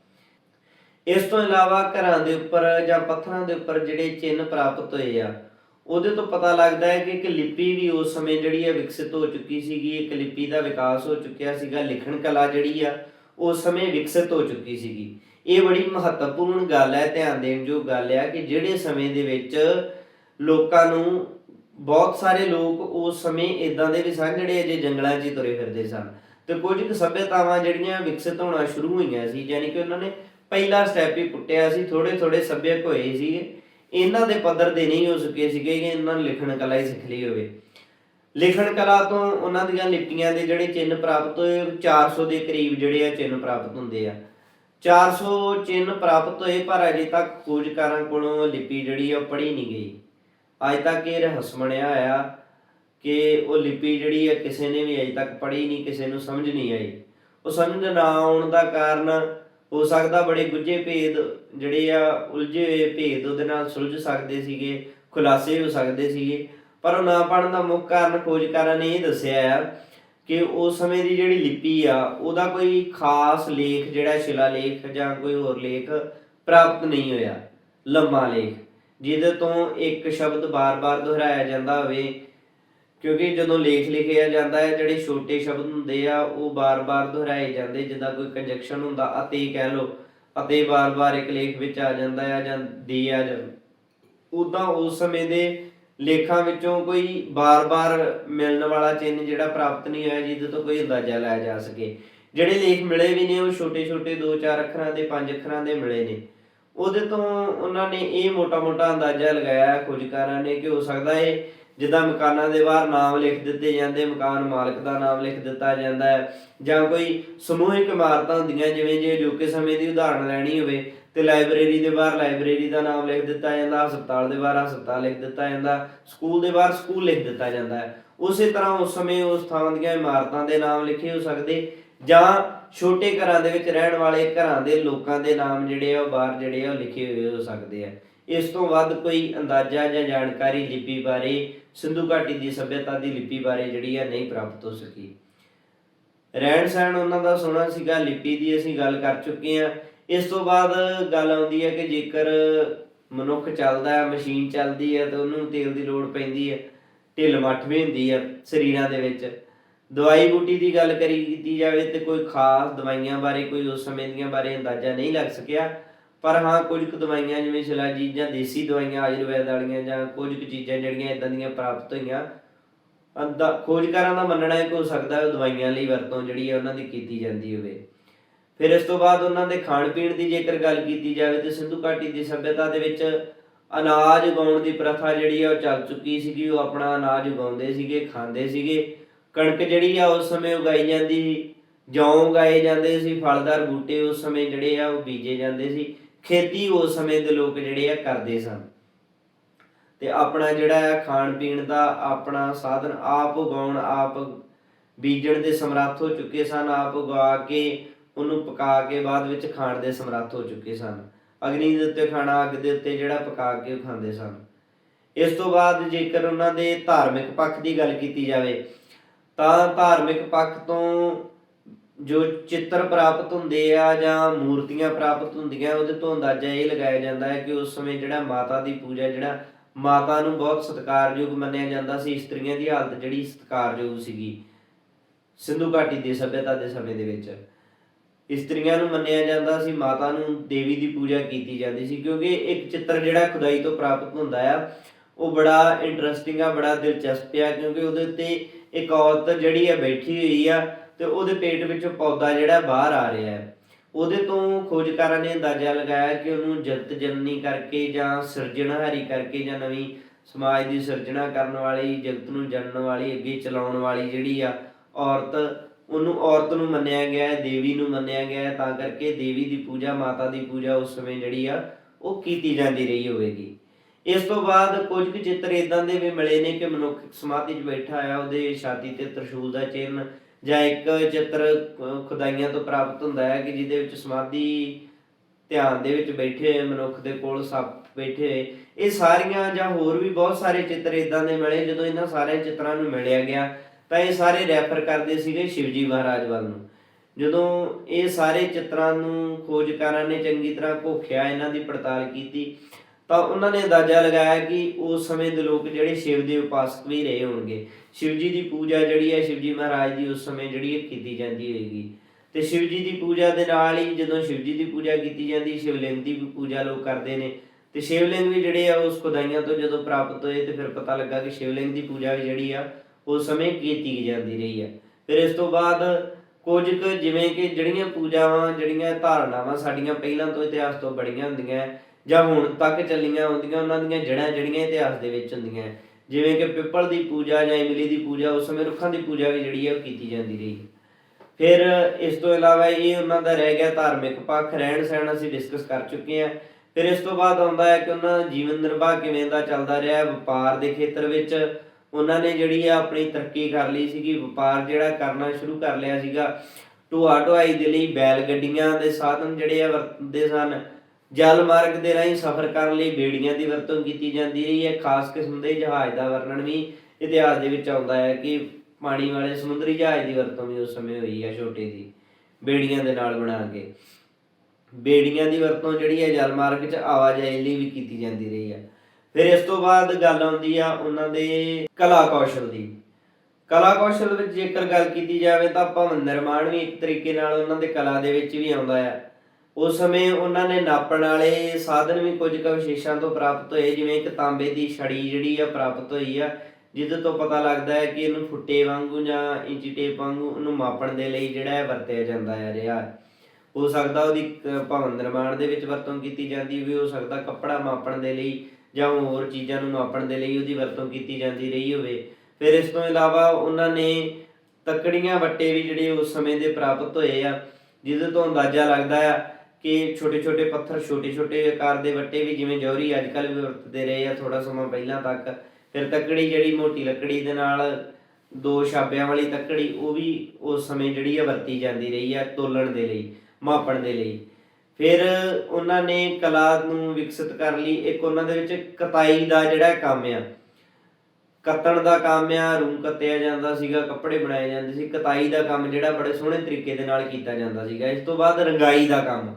ਇਸ ਤੋਂ ਇਲਾਵਾ ਘਰਾਂ ਦੇ ਉੱਪਰ ਜਾਂ ਪੱਥਰਾਂ ਦੇ ਉੱਪਰ ਜਿਹੜੇ ਚਿੰਨ੍ਹ ਪ੍ਰਾਪਤ ਹੋਏ ਆ, ਉਹਦੇ ਤੋਂ ਪਤਾ ਲੱਗਦਾ ਹੈ ਕਿ ਇੱਕ ਲਿਪੀ ਵੀ ਉਸ ਸਮੇਂ ਜਿਹੜੀ ਹੈ ਵਿਕਸਿਤ ਹੋ ਚੁੱਕੀ ਸੀਗੀ, ਇੱਕ ਲਿਪੀ ਦਾ ਵਿਕਾਸ ਹੋ ਚੁੱਕਿਆ ਸੀਗਾ, ਲਿਖਣ ਕਲਾ ਜਿਹੜੀ ਆ ਉਸ ਸਮੇਂ ਵਿਕਸਿਤ ਹੋ ਚੁੱਕੀ ਸੀਗੀ। ਇਹ ਬੜੀ ਮਹੱਤਵਪੂਰਨ ਗੱਲ ਹੈ, ਧਿਆਨ ਦੇਣ ਜੋ ਗੱਲ ਹੈ ਕਿ ਜਿਹੜੇ ਸਮੇਂ ਦੇ ਵਿੱਚ ਲੋਕਾਂ ਨੂੰ ਬਹੁਤ ਸਾਰੇ ਲੋਕ ਉਸ ਸਮੇਂ ਇਦਾਂ ਦੇ ਵੀ ਸਨ ਜਿਹੜੇ ਅਜੇ ਜੰਗਲਾਂ 'ਚ ਹੀ ਤੁਰੇ ਫਿਰਦੇ ਸਨ। ਤੇ ਕੁਝ ਕੁ ਸਭਿਅਤਾਵਾਂ ਜਿਹੜੀਆਂ ਵਿਕਸਿਤ ਹੋਣਾ ਸ਼ੁਰੂ ਹੋਈਆਂ ਸੀ ਯਾਨੀ ਕਿ ਉਹਨਾਂ ਨੇ ਪਹਿਲਾ ਸਟੈਪ ਹੀ ਪੁੱਟਿਆ ਸੀ ਥੋੜੇ ਥੋੜੇ ਸੱਭਿਅਕ ਹੋਏ ਸੀਗੇ। ਇਹਨਾਂ ਦੇ ਪੱਧਰ ਦੇ ਨਹੀਂ ਹੋ ਸਕੇ ਸੀਗੇ ਕਿ ਇਹਨਾਂ ਨੂੰ ਲਿਖਣ ਕਲਾ ਹੀ ਸਿੱਖ ਲਈ ਹੋਵੇ। ਲਿਖਣ ਕਲਾ ਤੋਂ ਉਹਨਾਂ ਦੀਆਂ ਲਿਪੀਆਂ ਦੇ ਜਿਹੜੇ ਚਿੰਨ੍ਹ ਪ੍ਰਾਪਤ ਹੋਏ ਉਹ 400 ਦੇ ਕਰੀਬ ਜਿਹੜੇ ਆ ਚਿੰਨ੍ਹ ਪ੍ਰਾਪਤ ਹੁੰਦੇ ਆ। 400 ਚਿੰਨ੍ਹ ਪ੍ਰਾਪਤ ਹੋਏ, ਪਰ ਅਜੇ ਤੱਕ ਖੋਜਕਾਰਾਂ ਕੋਲੋਂ ਲਿਪੀ ਜਿਹੜੀ ਆ ਉਹ ਪੜ੍ਹੀ ਨਹੀਂ ਗਈ। ਅੱਜ ਤੱਕ ਇਹ ਰਹੱਸ ਬਣਿਆ ਹੋਇਆ ਕਿ ਉਹ ਲਿਪੀ ਜਿਹੜੀ ਆ ਕਿਸੇ ਨੇ ਵੀ ਅਜੇ ਤੱਕ ਪੜ੍ਹੀ ਨਹੀਂ, ਕਿਸੇ ਨੂੰ ਸਮਝ ਨਹੀਂ ਆਈ। ਉਹ ਸਮਝ ਨਾ ਆਉਣ ਦਾ ਕਾਰਨ ਹੋ ਸਕਦਾ ਬੜੇ ਗੁੱਝੇ ਭੇਦ ਜਿਹੜੇ ਆ, ਉਲਝੇ ਹੋਏ ਭੇਦ ਉਹਦੇ ਨਾਲ ਸੁਲਝ ਸਕਦੇ ਸੀਗੇ, ਖੁਲਾਸੇ ਹੋ ਸਕਦੇ ਸੀਗੇ। ਪਰ ਉਹ ਨਾ ਪੜਨ ਦਾ ਮੁੱਖ ਕਾਰਨ ਖੋਜਕਾਰਾਂ ਨੇ ਇਹ ਦੱਸਿਆ ਆ ਕਿ ਉਸ ਸਮੇਂ ਦੀ ਜਿਹੜੀ ਲਿਪੀ ਆ, ਉਹਦਾ ਕੋਈ ਖਾਸ ਲੇਖ ਜਿਹੜਾ ਸ਼ਿਲਾ ਲੇਖ ਜਾਂ ਕੋਈ ਹੋਰ ਲੇਖ ਪ੍ਰਾਪਤ ਨਹੀਂ ਹੋਇਆ, ਲੰਮਾ ਲੇਖ। ਜਿਹਦੇ ਤੋਂ ਇੱਕ ਸ਼ਬਦ ਬਾਰ-ਬਾਰ ਦੁਹਰਾਇਆ ਜਾਂਦਾ ਹੋਵੇ, ਕਿਉਂਕਿ ਜਦੋਂ ਲੇਖ ਲਿਖਿਆ ਜਾਂਦਾ ਹੈ, ਜਿਹੜੇ ਛੋਟੇ ਸ਼ਬਦ ਹੁੰਦੇ ਆ, ਉਹ ਬਾਰ-ਬਾਰ ਦੁਹਰਾਏ ਜਾਂਦੇ, ਜਿੱਦਾਂ ਕੋਈ ਕੰਜਕਸ਼ਨ ਹੁੰਦਾ, ਅਤੇ ਕਹਿ ਲਓ, ਅਤੇ ਬਾਰ-ਬਾਰ ਇੱਕ ਲੇਖ ਵਿੱਚ ਆ ਜਾਂਦਾ ਹੈ, ਜਾਂ ਦੀ ਆ ਜਾਂ ਉਦਾਂ ਉਸ ਸਮੇਂ ਦੇ ਲੇਖਾਂ ਵਿੱਚੋਂ ਕੋਈ ਬਾਰ-ਬਾਰ ਮਿਲਣ ਵਾਲਾ ਚਿੰਨ੍ਹ ਜਿਹੜਾ ਪ੍ਰਾਪਤ ਨਹੀਂ ਹੋਇਆ, ਜਿਹਦੇ ਤੋਂ ਕੋਈ ਅੰਦਾਜ਼ਾ ਲਾਇਆ ਜਾ ਸਕੇ। ਜਿਹੜੇ ਲੇਖ ਮਿਲੇ ਵੀ ਨੇ, ਉਹ ਛੋਟੇ-ਛੋਟੇ 2-4 ਅੱਖਰਾਂ ਦੇ 5 ਅੱਖਰਾਂ ਦੇ ਮਿਲੇ ਨੇ। ਉਹਦੇ ਤੋਂ ਉਹਨਾਂ ਨੇ ਇਹ ਮੋਟਾ-ਮੋਟਾ ਅੰਦਾਜ਼ਾ ਲਗਾਇਆ ਖੋਜਕਾਰਾਂ ਨੇ ਕਿ ਹੋ ਸਕਦਾ ਹੈ ਜਿੱਦਾਂ ਮਕਾਨਾਂ ਦੇ ਬਾਹਰ ਨਾਮ ਲਿਖ ਦਿੱਤੇ ਜਾਂਦੇ, ਮਕਾਨ ਮਾਲਕ ਦਾ ਨਾਮ ਲਿਖ ਦਿੱਤਾ ਜਾਂਦਾ ਹੈ, ਜਾਂ ਕੋਈ ਸਮੂਹਿਕ ਇਮਾਰਤਾਂ ਹੁੰਦੀਆਂ ਜਿਵੇਂ ਜੇ ਅਜੋਕੇ ਸਮੇਂ ਦੀ ਉਦਾਹਰਣ ਲੈਣੀ ਹੋਵੇ ਤੇ ਲਾਇਬ੍ਰੇਰੀ ਦੇ ਬਾਹਰ ਲਾਇਬ੍ਰੇਰੀ ਦਾ ਨਾਮ ਲਿਖ ਦਿੱਤਾ ਜਾਂਦਾ, ਹਸਪਤਾਲ ਦੇ ਬਾਹਰ ਹਸਪਤਾਲ ਲਿਖ ਦਿੱਤਾ ਜਾਂਦਾ, ਸਕੂਲ ਦੇ ਬਾਹਰ ਸਕੂਲ ਲਿਖ ਦਿੱਤਾ ਜਾਂਦਾ ਹੈ। ਉਸੇ ਤਰ੍ਹਾਂ ਉਸ ਸਮੇਂ ਉਸ ਥਾਂ ਦੀਆਂ ਇਮਾਰਤਾਂ ਦੇ ਨਾਮ ਲਿਖੇ ਹੋ ਸਕਦੇ ਜਾਂ ਛੋਟੇ ਘਰਾਂ ਦੇ ਵਿੱਚ ਰਹਿਣ ਵਾਲੇ ਘਰਾਂ ਦੇ ਲੋਕਾਂ ਦੇ ਨਾਮ ਜਿਹੜੇ ਆ, ਉਹ ਬਾਹਰ ਜਿਹੜੇ ਆ, ਉਹ ਲਿਖੇ ਹੋਏ ਹੋ ਸਕਦੇ ਆ। ਇਸ ਤੋਂ ਵੱਧ ਕੋਈ ਅੰਦਾਜ਼ਾ ਜਾਂ ਜਾਣਕਾਰੀ ਲਿਪੀ ਬਾਰੇ, ਸਿੰਧੂ ਘਾਟੀ ਦੀ ਸਭਿਅਤਾ ਦੀ ਲਿਪੀ ਬਾਰੇ ਜਿਹੜੀ ਆ, ਨਹੀਂ ਪ੍ਰਾਪਤ ਹੋ ਸਕੀ। ਰਹਿਣ ਸਹਿਣ ਉਹਨਾਂ ਦਾ ਸੋਹਣਾ ਸੀਗਾ, ਲਿਪੀ ਦੀ ਅਸੀਂ ਗੱਲ ਕਰ ਚੁੱਕੇ ਹਾਂ। ਇਸ ਤੋਂ ਬਾਅਦ ਗੱਲ ਆਉਂਦੀ ਹੈ ਕਿ ਜੇਕਰ ਮਨੁੱਖ ਚੱਲਦਾ ਹੈ, ਮਸ਼ੀਨ ਚੱਲਦੀ ਹੈ, ਤਾਂ ਉਹਨੂੰ ਤੇਲ ਦੀ ਲੋੜ ਪੈਂਦੀ ਹੈ। ਢਿੱਲ ਮੱਠ ਵੀ ਹੁੰਦੀ ਹੈ ਸਰੀਰਾਂ ਦੇ ਵਿੱਚ। ਦਵਾਈ ਬੂਟੀ ਦੀ ਗੱਲ ਕਰੀ ਕੀਤੀ ਜਾਵੇ ਤੇ ਕੋਈ ਖਾਸ ਦਵਾਈਆਂ ਬਾਰੇ, ਕੋਈ ਉਸ ਸਮੇਂ ਦੀਆਂ ਬਾਰੇ ਅੰਦਾਜ਼ਾ ਨਹੀਂ ਲੱਗ ਸਕਿਆ। ਪਰ ਹਾਂ, ਕੁਝ ਕੁ ਦਵਾਈਆਂ ਜਿਵੇਂ ਸ਼ਿਲਾਜੀਤ ਜਾਂ ਦੇਸੀ ਦਵਾਈਆਂ, ਆਯੁਰਵੈਦ ਵਾਲੀਆਂ ਜਾਂ ਕੁਝ ਕੁ ਚੀਜ਼ਾਂ ਜਿਹੜੀਆਂ ਇਦਾਂ ਦੀਆਂ ਪ੍ਰਾਪਤ ਹੋਈਆਂ, ਅੰਦਾ ਖੋਜਕਾਰਾਂ ਦਾ ਮੰਨਣਾ ਹੈ ਕਿ ਹੋ ਸਕਦਾ ਹੈ ਉਹ ਦਵਾਈਆਂ ਲਈ ਵਰਤੋਂ ਜਿਹੜੀ ਹੈ ਉਹਨਾਂ ਦੀ ਕੀਤੀ ਜਾਂਦੀ ਹੋਵੇ। ਫਿਰ ਇਸ ਤੋਂ ਬਾਅਦ ਉਹਨਾਂ ਦੇ ਖਾਣ ਪੀਣ ਦੀ ਜੇਕਰ ਗੱਲ ਕੀਤੀ ਜਾਵੇ ਤੇ ਸਿੰਧੂ ਘਾਟੀ ਦੀ ਸਭਿਅਤਾ ਦੇ ਵਿੱਚ ਅਨਾਜ ਉਗਾਉਣ ਦੀ ਪ੍ਰਥਾ ਜਿਹੜੀ ਆ ਉਹ ਚੱਲ ਚੁੱਕੀ ਸੀਗੀ, ਉਹ ਆਪਣਾ ਅਨਾਜ ਉਗਾਉਂਦੇ ਸੀਗੇ, ਖਾਂਦੇ ਸੀਗੇ। ਕਣਕ ਜਿਹੜੀ ਆ ਉਸ ਸਮੇਂ ਉਗਾਈ ਜਾਂਦੀ ਸੀ, ਜੌਂ ਉਗਾਏ ਜਾਂਦੇ ਸੀ, ਫਲਦਾਰ ਬੂਟੇ ਉਸ ਸਮੇਂ ਜਿਹੜੇ ਆ ਉਹ ਬੀਜੇ ਜਾਂਦੇ ਸੀ, ਖੇਤੀ ਉਸ ਸਮੇਂ ਦੇ ਲੋਕ ਜਿਹੜੇ ਆ ਕਰਦੇ ਸਨ। ਤੇ ਆਪਣਾ ਜਿਹੜਾ ਖਾਣ ਪੀਣ ਦਾ ਆਪਣਾ ਸਾਧਨ ਆਪ ਉਗਾਉਣ, ਆਪ ਬੀਜਣ ਦੇ ਸਮਰੱਥ ਹੋ ਚੁੱਕੇ ਸਨ, ਆਪ ਉਗਾ ਕੇ ਉਹਨੂੰ ਪਕਾ ਕੇ ਬਾਅਦ ਵਿੱਚ ਖਾਣ ਦੇ ਸਮਰੱਥ ਹੋ ਚੁੱਕੇ ਸਨ। ਅਗਨੀ ਦੇ ਉੱਤੇ ਖਾਣਾ, ਅੱਗ ਦੇ ਉੱਤੇ ਜਿਹੜਾ ਪਕਾ ਕੇ ਉਹ ਖਾਂਦੇ ਸਨ। ਇਸ ਤੋਂ ਬਾਅਦ ਜੇਕਰ ਉਹਨਾਂ ਦੇ ਧਾਰਮਿਕ ਪੱਖ ਦੀ ਗੱਲ ਕੀਤੀ ਜਾਵੇ ਤਾਂ ਧਾਰਮਿਕ ਪੱਖ ਤੋਂ ਜੋ ਚਿੱਤਰ ਪ੍ਰਾਪਤ ਹੁੰਦੇ ਆ ਜਾਂ ਮੂਰਤੀਆਂ ਪ੍ਰਾਪਤ ਹੁੰਦੀਆਂ, ਉਹਦੇ ਤੋਂ ਅੰਦਾਜ਼ਾ ਇਹ ਲਗਾਇਆ ਜਾਂਦਾ ਹੈ ਕਿ ਉਸ ਸਮੇਂ ਜਿਹੜਾ ਮਾਤਾ ਦੀ ਪੂਜਾ ਜਿਹੜਾ ਮਾਤਾ ਨੂੰ ਬਹੁਤ ਸਤਿਕਾਰਯੋਗ ਮੰਨਿਆ ਜਾਂਦਾ ਸੀ, ਇਸਤਰੀਆਂ ਦੀ ਹਾਲਤ ਜਿਹੜੀ ਸਤਿਕਾਰਯੋਗ ਸੀਗੀ, ਸਿੰਧੂ ਘਾਟੀ ਦੀ ਸਭਿਅਤਾ ਦੇ ਸਮੇਂ ਦੇ ਵਿੱਚ। ਇਸਤਰੀਆਂ ਨੂੰ ਮੰਨਿਆ ਜਾਂਦਾ ਸੀ, ਮਾਤਾ ਨੂੰ ਦੇਵੀ ਦੀ ਪੂਜਾ ਕੀਤੀ ਜਾਂਦੀ ਸੀ, ਕਿਉਂਕਿ ਇੱਕ ਚਿੱਤਰ ਜਿਹੜਾ ਖੁਦਾਈ ਤੋਂ ਪ੍ਰਾਪਤ ਹੁੰਦਾ ਆ, ਉਹ ਬੜਾ ਇੰਟਰਸਟਿੰਗ ਆ, ਬੜਾ ਦਿਲਚਸਪ ਆ, ਕਿਉਂਕਿ ਉਹਦੇ ਉੱਤੇ ਇੱਕ ਔਰਤ ਜਿਹੜੀ ਆ ਬੈਠੀ ਹੋਈ ਆ ਤੇ ਉਹਦੇ ਪੇਟ ਵਿੱਚੋਂ ਪੌਦਾ ਜਿਹੜਾ ਬਾਹਰ ਆ ਰਿਹਾ ਹੈ। ਉਹਦੇ ਤੋਂ ਖੋਜਕਾਰਾਂ ਨੇ ਅੰਦਾਜ਼ਾ ਲਗਾਇਆ ਕਿ ਉਹਨੂੰ ਜਗਤ ਜਨਨੀ ਕਰਕੇ ਜਾਂ ਸਿਰਜਣਹਾਰੀ ਕਰਕੇ ਜਾਂ ਨਵੀਂ ਸਮਾਜ ਦੀ ਸਿਰਜਣਾ ਕਰਨ ਵਾਲੀ, ਜਗਤ ਨੂੰ ਜਨਣ ਵਾਲੀ, ਅੱਗੇ ਚਲਾਉਣ ਵਾਲੀ ਜਿਹੜੀ ਆ ਔਰਤ, ਉਹਨੂੰ ਔਰਤ ਨੂੰ ਮੰਨਿਆ ਗਿਆ ਹੈ, ਦੇਵੀ ਨੂੰ ਮੰਨਿਆ ਗਿਆ ਹੈ, ਤਾਂ ਕਰਕੇ ਦੇਵੀ ਦੀ ਪੂਜਾ, ਮਾਤਾ ਦੀ ਪੂਜਾ ਉਸ ਸਮੇਂ ਜਿਹੜੀ ਆ ਉਹ ਕੀਤੀ ਜਾਂਦੀ ਰਹੀ ਹੋਵੇਗੀ। ਇਸ ਤੋਂ ਬਾਅਦ ਕੁਝ ਕੁ ਚਿੱਤਰ ਇਦਾਂ ਦੇ ਵੀ ਮਿਲੇ ਨੇ ਕਿ ਮਨੁੱਖ ਸਮਾਧੀ 'ਚ ਬੈਠਾ ਆ ਉਹਦੇ ਛਾਤੀ ਤੇ ਤ੍ਰਿਸ਼ੂਲ ਦਾ ਚਿੰਨ੍ਹ ਜਾਂ ਇੱਕ ਚਿੱਤਰ ਖੁਦਾਈਆਂ ਤੋਂ ਪ੍ਰਾਪਤ ਹੁੰਦਾ ਹੈ ਕਿ ਜਿਹਦੇ ਵਿੱਚ ਸਮਾਧੀ ਧਿਆਨ ਦੇ ਵਿੱਚ ਬੈਠੇ ਹੋਏ, ਮਨੁੱਖ ਦੇ ਕੋਲ ਸੱਪ ਬੈਠੇ ਹੋਏ, ਇਹ ਸਾਰੀਆਂ ਜਾਂ ਹੋਰ ਵੀ ਬਹੁਤ ਸਾਰੇ ਚਿੱਤਰ ਇਦਾਂ ਦੇ ਮਿਲੇ ਜਦੋਂ ਇਹਨਾਂ ਸਾਰੇ ਚਿੱਤਰਾਂ ਨੂੰ ਮਿਲਿਆ ਗਿਆ, ਤਾਂ ਇਹ ਸਾਰੇ ਰੈਫਰ ਕਰਦੇ ਸੀਗੇ ਸ਼ਿਵਜੀ ਮਹਾਰਾਜ ਵੱਲ ਨੂੰ। ਜਦੋਂ ਇਹ ਸਾਰੇ ਚਿੱਤਰਾਂ ਨੂੰ ਖੋਜਕਾਰਾਂ ਨੇ ਚੰਗੀ ਤਰ੍ਹਾਂ ਘੋਖਿਆ ਇਹਨਾਂ ਦੀ ਪੜਤਾਲ ਕੀਤੀ ਤਾਂ ਉਹਨਾਂ ਨੇ ਅੰਦਾਜ਼ਾ ਲਗਾਇਆ ਕਿ ਉਸ ਸਮੇਂ ਦੇ ਲੋਕ ਜਿਹੜੇ ਸ਼ਿਵ ਦੇ ਉਪਾਸਕ ਵੀ ਰਹੇ ਹੋਣਗੇ। ਸ਼ਿਵ ਜੀ ਦੀ ਪੂਜਾ ਜਿਹੜੀ ਹੈ ਸ਼ਿਵਜੀ ਮਹਾਰਾਜ ਦੀ ਉਸ ਸਮੇਂ ਜਿਹੜੀ ਕੀਤੀ ਜਾਂਦੀ ਹੋਏਗੀ। ਤੇ ਸ਼ਿਵ ਜੀ ਦੀ ਪੂਜਾ ਦੇ ਨਾਲ ਹੀ ਜਦੋਂ ਸ਼ਿਵ ਜੀ ਦੀ ਪੂਜਾ ਕੀਤੀ ਜਾਂਦੀ ਸ਼ਿਵਲਿੰਗ ਦੀ ਵੀ ਪੂਜਾ ਲੋਕ ਕਰਦੇ ਨੇ। ਤੇ ਸ਼ਿਵਲਿੰਗ ਵੀ ਜਿਹੜੇ ਆ ਉਸ ਖੁਦਾਈਆਂ ਤੋਂ ਜਦੋਂ ਪ੍ਰਾਪਤ ਹੋਏ ਤੇ ਫਿਰ ਪਤਾ ਲੱਗਾ ਕਿ ਸ਼ਿਵਲਿੰਗ ਦੀ ਪੂਜਾ ਵੀ ਜਿਹੜੀ ਆ ਉਸ ਸਮੇਂ ਕੀਤੀ ਜਾਂਦੀ ਰਹੀ ਆ ਫਿਰ ਇਸ ਤੋਂ ਬਾਅਦ ਕੁਝ ਕੁ ਜਿਵੇਂ ਕਿ ਜਿਹੜੀਆਂ ਪੂਜਾਵਾਂ ਜਿਹੜੀਆਂ ਧਾਰਨਾਵਾਂ ਸਾਡੀਆਂ ਪਹਿਲਾਂ ਤੋਂ ਇਤਿਹਾਸ ਤੋਂ ਬੜੀਆਂ ਹੁੰਦੀਆਂ ਹੈ, ਜਾਂ ਹੁਣ ਤੱਕ ਚੱਲੀਆਂ ਆਉਂਦੀਆਂ ਉਹਨਾਂ ਦੀਆਂ ਜੜ੍ਹਾਂ ਜਿਹੜੀਆਂ ਇਤਿਹਾਸ ਦੇ ਵਿੱਚ ਹੁੰਦੀਆਂ। ਜਿਵੇਂ ਕਿ ਪਿੱਪਲ ਦੀ ਪੂਜਾ ਜਾਂ ਇਮਲੀ ਦੀ ਪੂਜਾ, ਉਸ ਸਮੇਂ ਰੁੱਖਾਂ ਦੀ ਪੂਜਾ ਵੀ ਜਿਹੜੀ ਹੈ ਉਹ ਕੀਤੀ ਜਾਂਦੀ ਰਹੀ। ਫਿਰ ਇਸ ਤੋਂ ਇਲਾਵਾ ਇਹ ਉਹਨਾਂ ਦਾ ਰਹਿ ਗਿਆ ਧਾਰਮਿਕ ਪੱਖ ਰਹਿਣ ਸਹਿਣ ਅਸੀਂ ਡਿਸਕਸ ਕਰ ਚੁੱਕੇ ਹਾਂ। ਫਿਰ ਇਸ ਤੋਂ ਬਾਅਦ ਆਉਂਦਾ ਹੈ ਕਿ ਉਹਨਾਂ ਦਾ ਜੀਵਨ ਨਿਰਵਾਹ ਕਿਵੇਂ ਦਾ ਚੱਲਦਾ ਰਿਹਾ, ਵਪਾਰ ਦੇ ਖੇਤਰ ਵਿੱਚ ਉਹਨਾਂ ਨੇ ਜਿਹੜੀ ਆ ਆਪਣੀ ਤਰੱਕੀ ਕਰ ਲਈ ਸੀਗੀ। ਵਪਾਰ ਜਿਹੜਾ ਕਰਨਾ ਸ਼ੁਰੂ ਕਰ ਲਿਆ ਸੀਗਾ। ਢੋਆ ਢੁਆਈ ਦੇ ਲਈ ਬੈਲ ਗੱਡੀਆਂ ਦੇ ਸਾਧਨ ਜਿਹੜੇ ਆ ਵਰਤਦੇ ਸਨ। ਜਲ ਮਾਰਗ ਦੇ ਰਾਹੀਂ ਸਫ਼ਰ ਕਰਨ ਲਈ ਬੇੜੀਆਂ ਦੀ ਵਰਤੋਂ ਕੀਤੀ ਜਾਂਦੀ ਰਹੀ ਹੈ ਖਾਸ ਕਿਸਮ ਦੇ ਜਹਾਜ਼ ਦਾ ਵਰਣਨ ਵੀ ਇਤਿਹਾਸ ਦੇ ਵਿੱਚ ਆਉਂਦਾ ਹੈ ਕਿ ਪਾਣੀ ਵਾਲੇ ਸਮੁੰਦਰੀ ਜਹਾਜ਼ ਦੀ ਵਰਤੋਂ ਵੀ ਉਸ ਸਮੇਂ ਹੋਈ ਹੈ ਛੋਟੇ ਦੀ, ਬੇੜੀਆਂ ਦੇ ਨਾਲ ਬਣਾ ਕੇ। ਬੇੜੀਆਂ ਦੀ ਵਰਤੋਂ ਜਿਹੜੀ ਹੈ ਜਲ ਮਾਰਗ 'ਚ ਆਵਾਜਾਈ ਲਈ ਵੀ ਕੀਤੀ ਜਾਂਦੀ ਰਹੀ ਹੈ। ਫਿਰ ਇਸ ਤੋਂ ਬਾਅਦ ਗੱਲ ਆਉਂਦੀ ਆ ਉਹਨਾਂ ਦੇ ਕਲਾ ਕੌਸ਼ਲ ਦੀ। ਕਲਾ ਕੌਸ਼ਲ ਵਿੱਚ ਜੇਕਰ ਗੱਲ ਕੀਤੀ ਜਾਵੇ ਤਾਂ ਭਵਨ ਨਿਰਮਾਣ ਵੀ ਇੱਕ ਤਰੀਕੇ ਨਾਲ ਉਹਨਾਂ ਦੇ ਕਲਾ ਦੇ ਵਿੱਚ ਵੀ ਆਉਂਦਾ ਹੈ। ਉਸ ਸਮੇਂ ਉਹਨਾਂ ਨੇ ਨਾਪਣ ਵਾਲੇ ਸਾਧਨ ਵੀ ਕੁਝ ਕੁ ਵਿਸ਼ੇਸ਼ਾਂ ਤੋਂ ਪ੍ਰਾਪਤ ਹੋਏ, ਜਿਵੇਂ ਇੱਕ ਤਾਂਬੇ ਦੀ ਛੜੀ ਜਿਹੜੀ ਆ ਪ੍ਰਾਪਤ ਹੋਈ ਆ, ਜਿਹਦੇ ਤੋਂ ਪਤਾ ਲੱਗਦਾ ਹੈ ਕਿ ਇਹਨੂੰ ਫੁੱਟੇ ਵਾਂਗੂ ਜਾਂ ਇੰਚੀ ਟੇਪ ਵਾਂਗੂ ਉਹਨੂੰ ਮਾਪਣ ਦੇ ਲਈ ਜਿਹੜਾ ਹੈ ਵਰਤਿਆ ਜਾਂਦਾ ਹੈ, ਰਿਹਾ ਹੋ। ਸਕਦਾ ਉਹਦੀ ਭਵਨ ਨਿਰਮਾਣ ਦੇ ਵਿੱਚ ਵਰਤੋਂ ਕੀਤੀ ਜਾਂਦੀ ਹੋਵੇ, ਹੋ ਸਕਦਾ ਕੱਪੜਾ ਮਾਪਣ ਦੇ ਲਈ ਜਾਂ ਹੋਰ ਚੀਜ਼ਾਂ ਨੂੰ ਮਾਪਣ ਦੇ ਲਈ ਉਹਦੀ ਵਰਤੋਂ ਕੀਤੀ ਜਾਂਦੀ ਰਹੀ ਹੋਵੇ। ਫਿਰ ਇਸ ਤੋਂ ਇਲਾਵਾ ਉਹਨਾਂ ਨੇ ਤਕੜੀਆਂ ਵੱਟੇ ਵੀ ਜਿਹੜੇ ਉਸ ਸਮੇਂ ਦੇ ਪ੍ਰਾਪਤ ਹੋਏ ਆ, ਜਿਹਦੇ ਤੋਂ ਅੰਦਾਜ਼ਾ ਲੱਗਦਾ ਆ ਕਿ ਛੋਟੇ ਛੋਟੇ ਪੱਥਰ, ਛੋਟੇ ਛੋਟੇ ਆਕਾਰ ਦੇ ਵੱਟੇ ਵੀ ਜਿਵੇਂ ਜੌਹਰੀ ਅੱਜ ਕੱਲ੍ਹ ਵੀ ਵਰਤਦੇ ਰਹੇ ਆ ਥੋੜਾ ਸਮਾਂ ਪਹਿਲਾਂ ਤੱਕ, ਫਿਰ ਤਕੜੀ ਜਿਹੜੀ ਮੋਟੀ ਲੱਕੜੀ ਦੇ ਨਾਲ ਦੋ ਛਾਬਿਆਂ ਵਾਲੀ ਤਕੜੀ, ਉਹ ਵੀ ਉਸ ਸਮੇਂ ਜਿਹੜੀ ਆ ਵਰਤੀ ਜਾਂਦੀ ਰਹੀ ਆ ਤੋਲਣ ਦੇ ਲਈ, ਮਾਪਣ ਦੇ ਲਈ। ਫਿਰ ਉਹਨਾਂ ਨੇ ਕਲਾ ਨੂੰ ਵਿਕਸਿਤ ਕਰਨ ਲਈ, ਇੱਕ ਉਹਨਾਂ ਦੇ ਵਿੱਚ ਕਤਾਈ ਦਾ ਜਿਹੜਾ ਕੰਮ ਆ, ਕੱਤਣ ਦਾ ਕੰਮ ਆ, ਰੂੰ ਕੱਤਿਆ ਜਾਂਦਾ ਸੀਗਾ, ਕੱਪੜੇ ਬਣਾਏ ਜਾਂਦੇ ਸੀ, ਕਤਾਈ ਦਾ ਕੰਮ ਜਿਹੜਾ ਬੜੇ ਸੋਹਣੇ ਤਰੀਕੇ ਦੇ ਨਾਲ ਕੀਤਾ ਜਾਂਦਾ ਸੀਗਾ। ਇਸ ਤੋਂ ਬਾਅਦ ਰੰਗਾਈ ਦਾ ਕੰਮ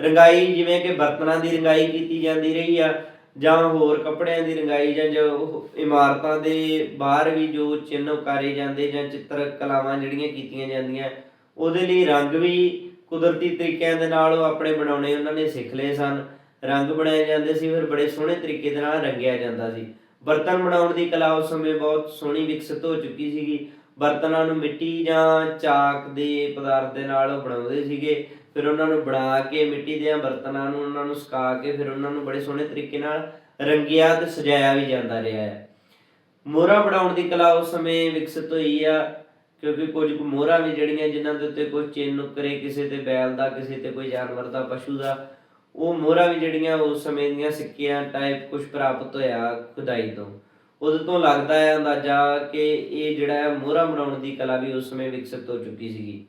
ਰੰਗਾਈ ਜਿਵੇਂ ਕਿ ਬਰਤਨਾਂ ਦੀ ਰੰਗਾਈ ਕੀਤੀ ਜਾਂਦੀ ਰਹੀ ਆ, ਜਾਂ ਹੋਰ ਕੱਪੜਿਆਂ ਦੀ ਰੰਗਾਈ, ਜਾਂ ਜੋ ਇਮਾਰਤਾਂ ਦੇ ਬਾਹਰ ਵੀ ਜੋ ਚਿੰਨ੍ਹ ਉਕਾਰੇ ਜਾਂਦੇ, ਜਾਂ ਚਿੱਤਰ ਕਲਾਵਾਂ ਜਿਹੜੀਆਂ ਕੀਤੀਆਂ ਜਾਂਦੀਆਂ, ਉਹਦੇ ਲਈ ਰੰਗ ਵੀ ਕੁਦਰਤੀ ਤਰੀਕਿਆਂ ਦੇ ਨਾਲ ਉਹ ਆਪਣੇ ਬਣਾਉਣੇ ਉਹਨਾਂ ਨੇ ਸਿੱਖ ਲਏ ਸਨ। ਰੰਗ ਬਣਾਏ ਜਾਂਦੇ ਸੀ, ਫਿਰ ਬੜੇ ਸੋਹਣੇ ਤਰੀਕੇ ਦੇ ਨਾਲ ਰੰਗਿਆ ਜਾਂਦਾ ਸੀ। ਬਰਤਨ ਬਣਾਉਣ ਦੀ ਕਲਾ ਉਸ ਸਮੇਂ ਬਹੁਤ ਸੋਹਣੀ ਵਿਕਸਿਤ ਹੋ ਚੁੱਕੀ ਸੀਗੀ। ਬਰਤਨਾਂ ਨੂੰ ਮਿੱਟੀ ਜਾਂ ਚਾਕ ਦੇ ਪਦਾਰਥ ਦੇ ਨਾਲ ਉਹ ਬਣਾਉਂਦੇ ਸੀਗੇ। ਫਿਰ ਉਹਨਾਂ ਨੂੰ ਬਣਾ ਕੇ ਮਿੱਟੀ ਦੇ ਬਰਤਨਾਂ ਨੂੰ ਉਹਨਾਂ ਨੂੰ ਸੁਕਾ ਕੇ ਫਿਰ ਉਹਨਾਂ ਨੂੰ ਬੜੇ ਸੋਹਣੇ ਤਰੀਕੇ ਨਾਲ ਰੰਗਿਆ ਤੇ ਸਜਾਇਆ ਵੀ ਜਾਂਦਾ ਰਿਹਾ ਹੈ। ਮੋਹਰਾਂ ਬਣਾਉਣ ਦੀ ਕਲਾ ਉਸ ਸਮੇਂ ਵਿਕਸਿਤ ਹੋਈ ਆ, ਕਿਉਂਕਿ ਕੁਝ ਕੁ ਮੋਹਰਾਂ ਵੀ ਜਿਹੜੀਆਂ ਜਿਨ੍ਹਾਂ ਦੇ ਉੱਤੇ ਕੋਈ ਚਿੰਨ ਉਕਰੇ, ਕਿਸੇ ਤੇ ਬੈਲ ਦਾ, ਕਿਸੇ ਤੇ ਕੋਈ ਜਾਨਵਰ ਦਾ, ਪਸ਼ੂ ਦਾ, ਉਹ ਮੋਹਰਾਂ ਵੀ ਜਿਹੜੀਆਂ ਉਸ ਸਮੇਂ ਦੀਆਂ ਸਿੱਕਿਆਂ ਟਾਈਪ ਕੁਝ ਪ੍ਰਾਪਤ ਹੋਇਆ ਖੁਦਾਈ ਤੋਂ। ਉਦੋਂ ਤੋਂ ਲੱਗਦਾ ਹੈ ਅੰਦਾਜ਼ਾ ਕਿ ਇਹ ਜਿਹੜਾ ਹੈ ਮੋਹਰਾਂ ਬਣਾਉਣ ਦੀ ਕਲਾ ਵੀ ਉਸ ਸਮੇਂ ਵਿਕਸਿਤ ਹੋ ਚੁੱਕੀ ਸੀਗੀ।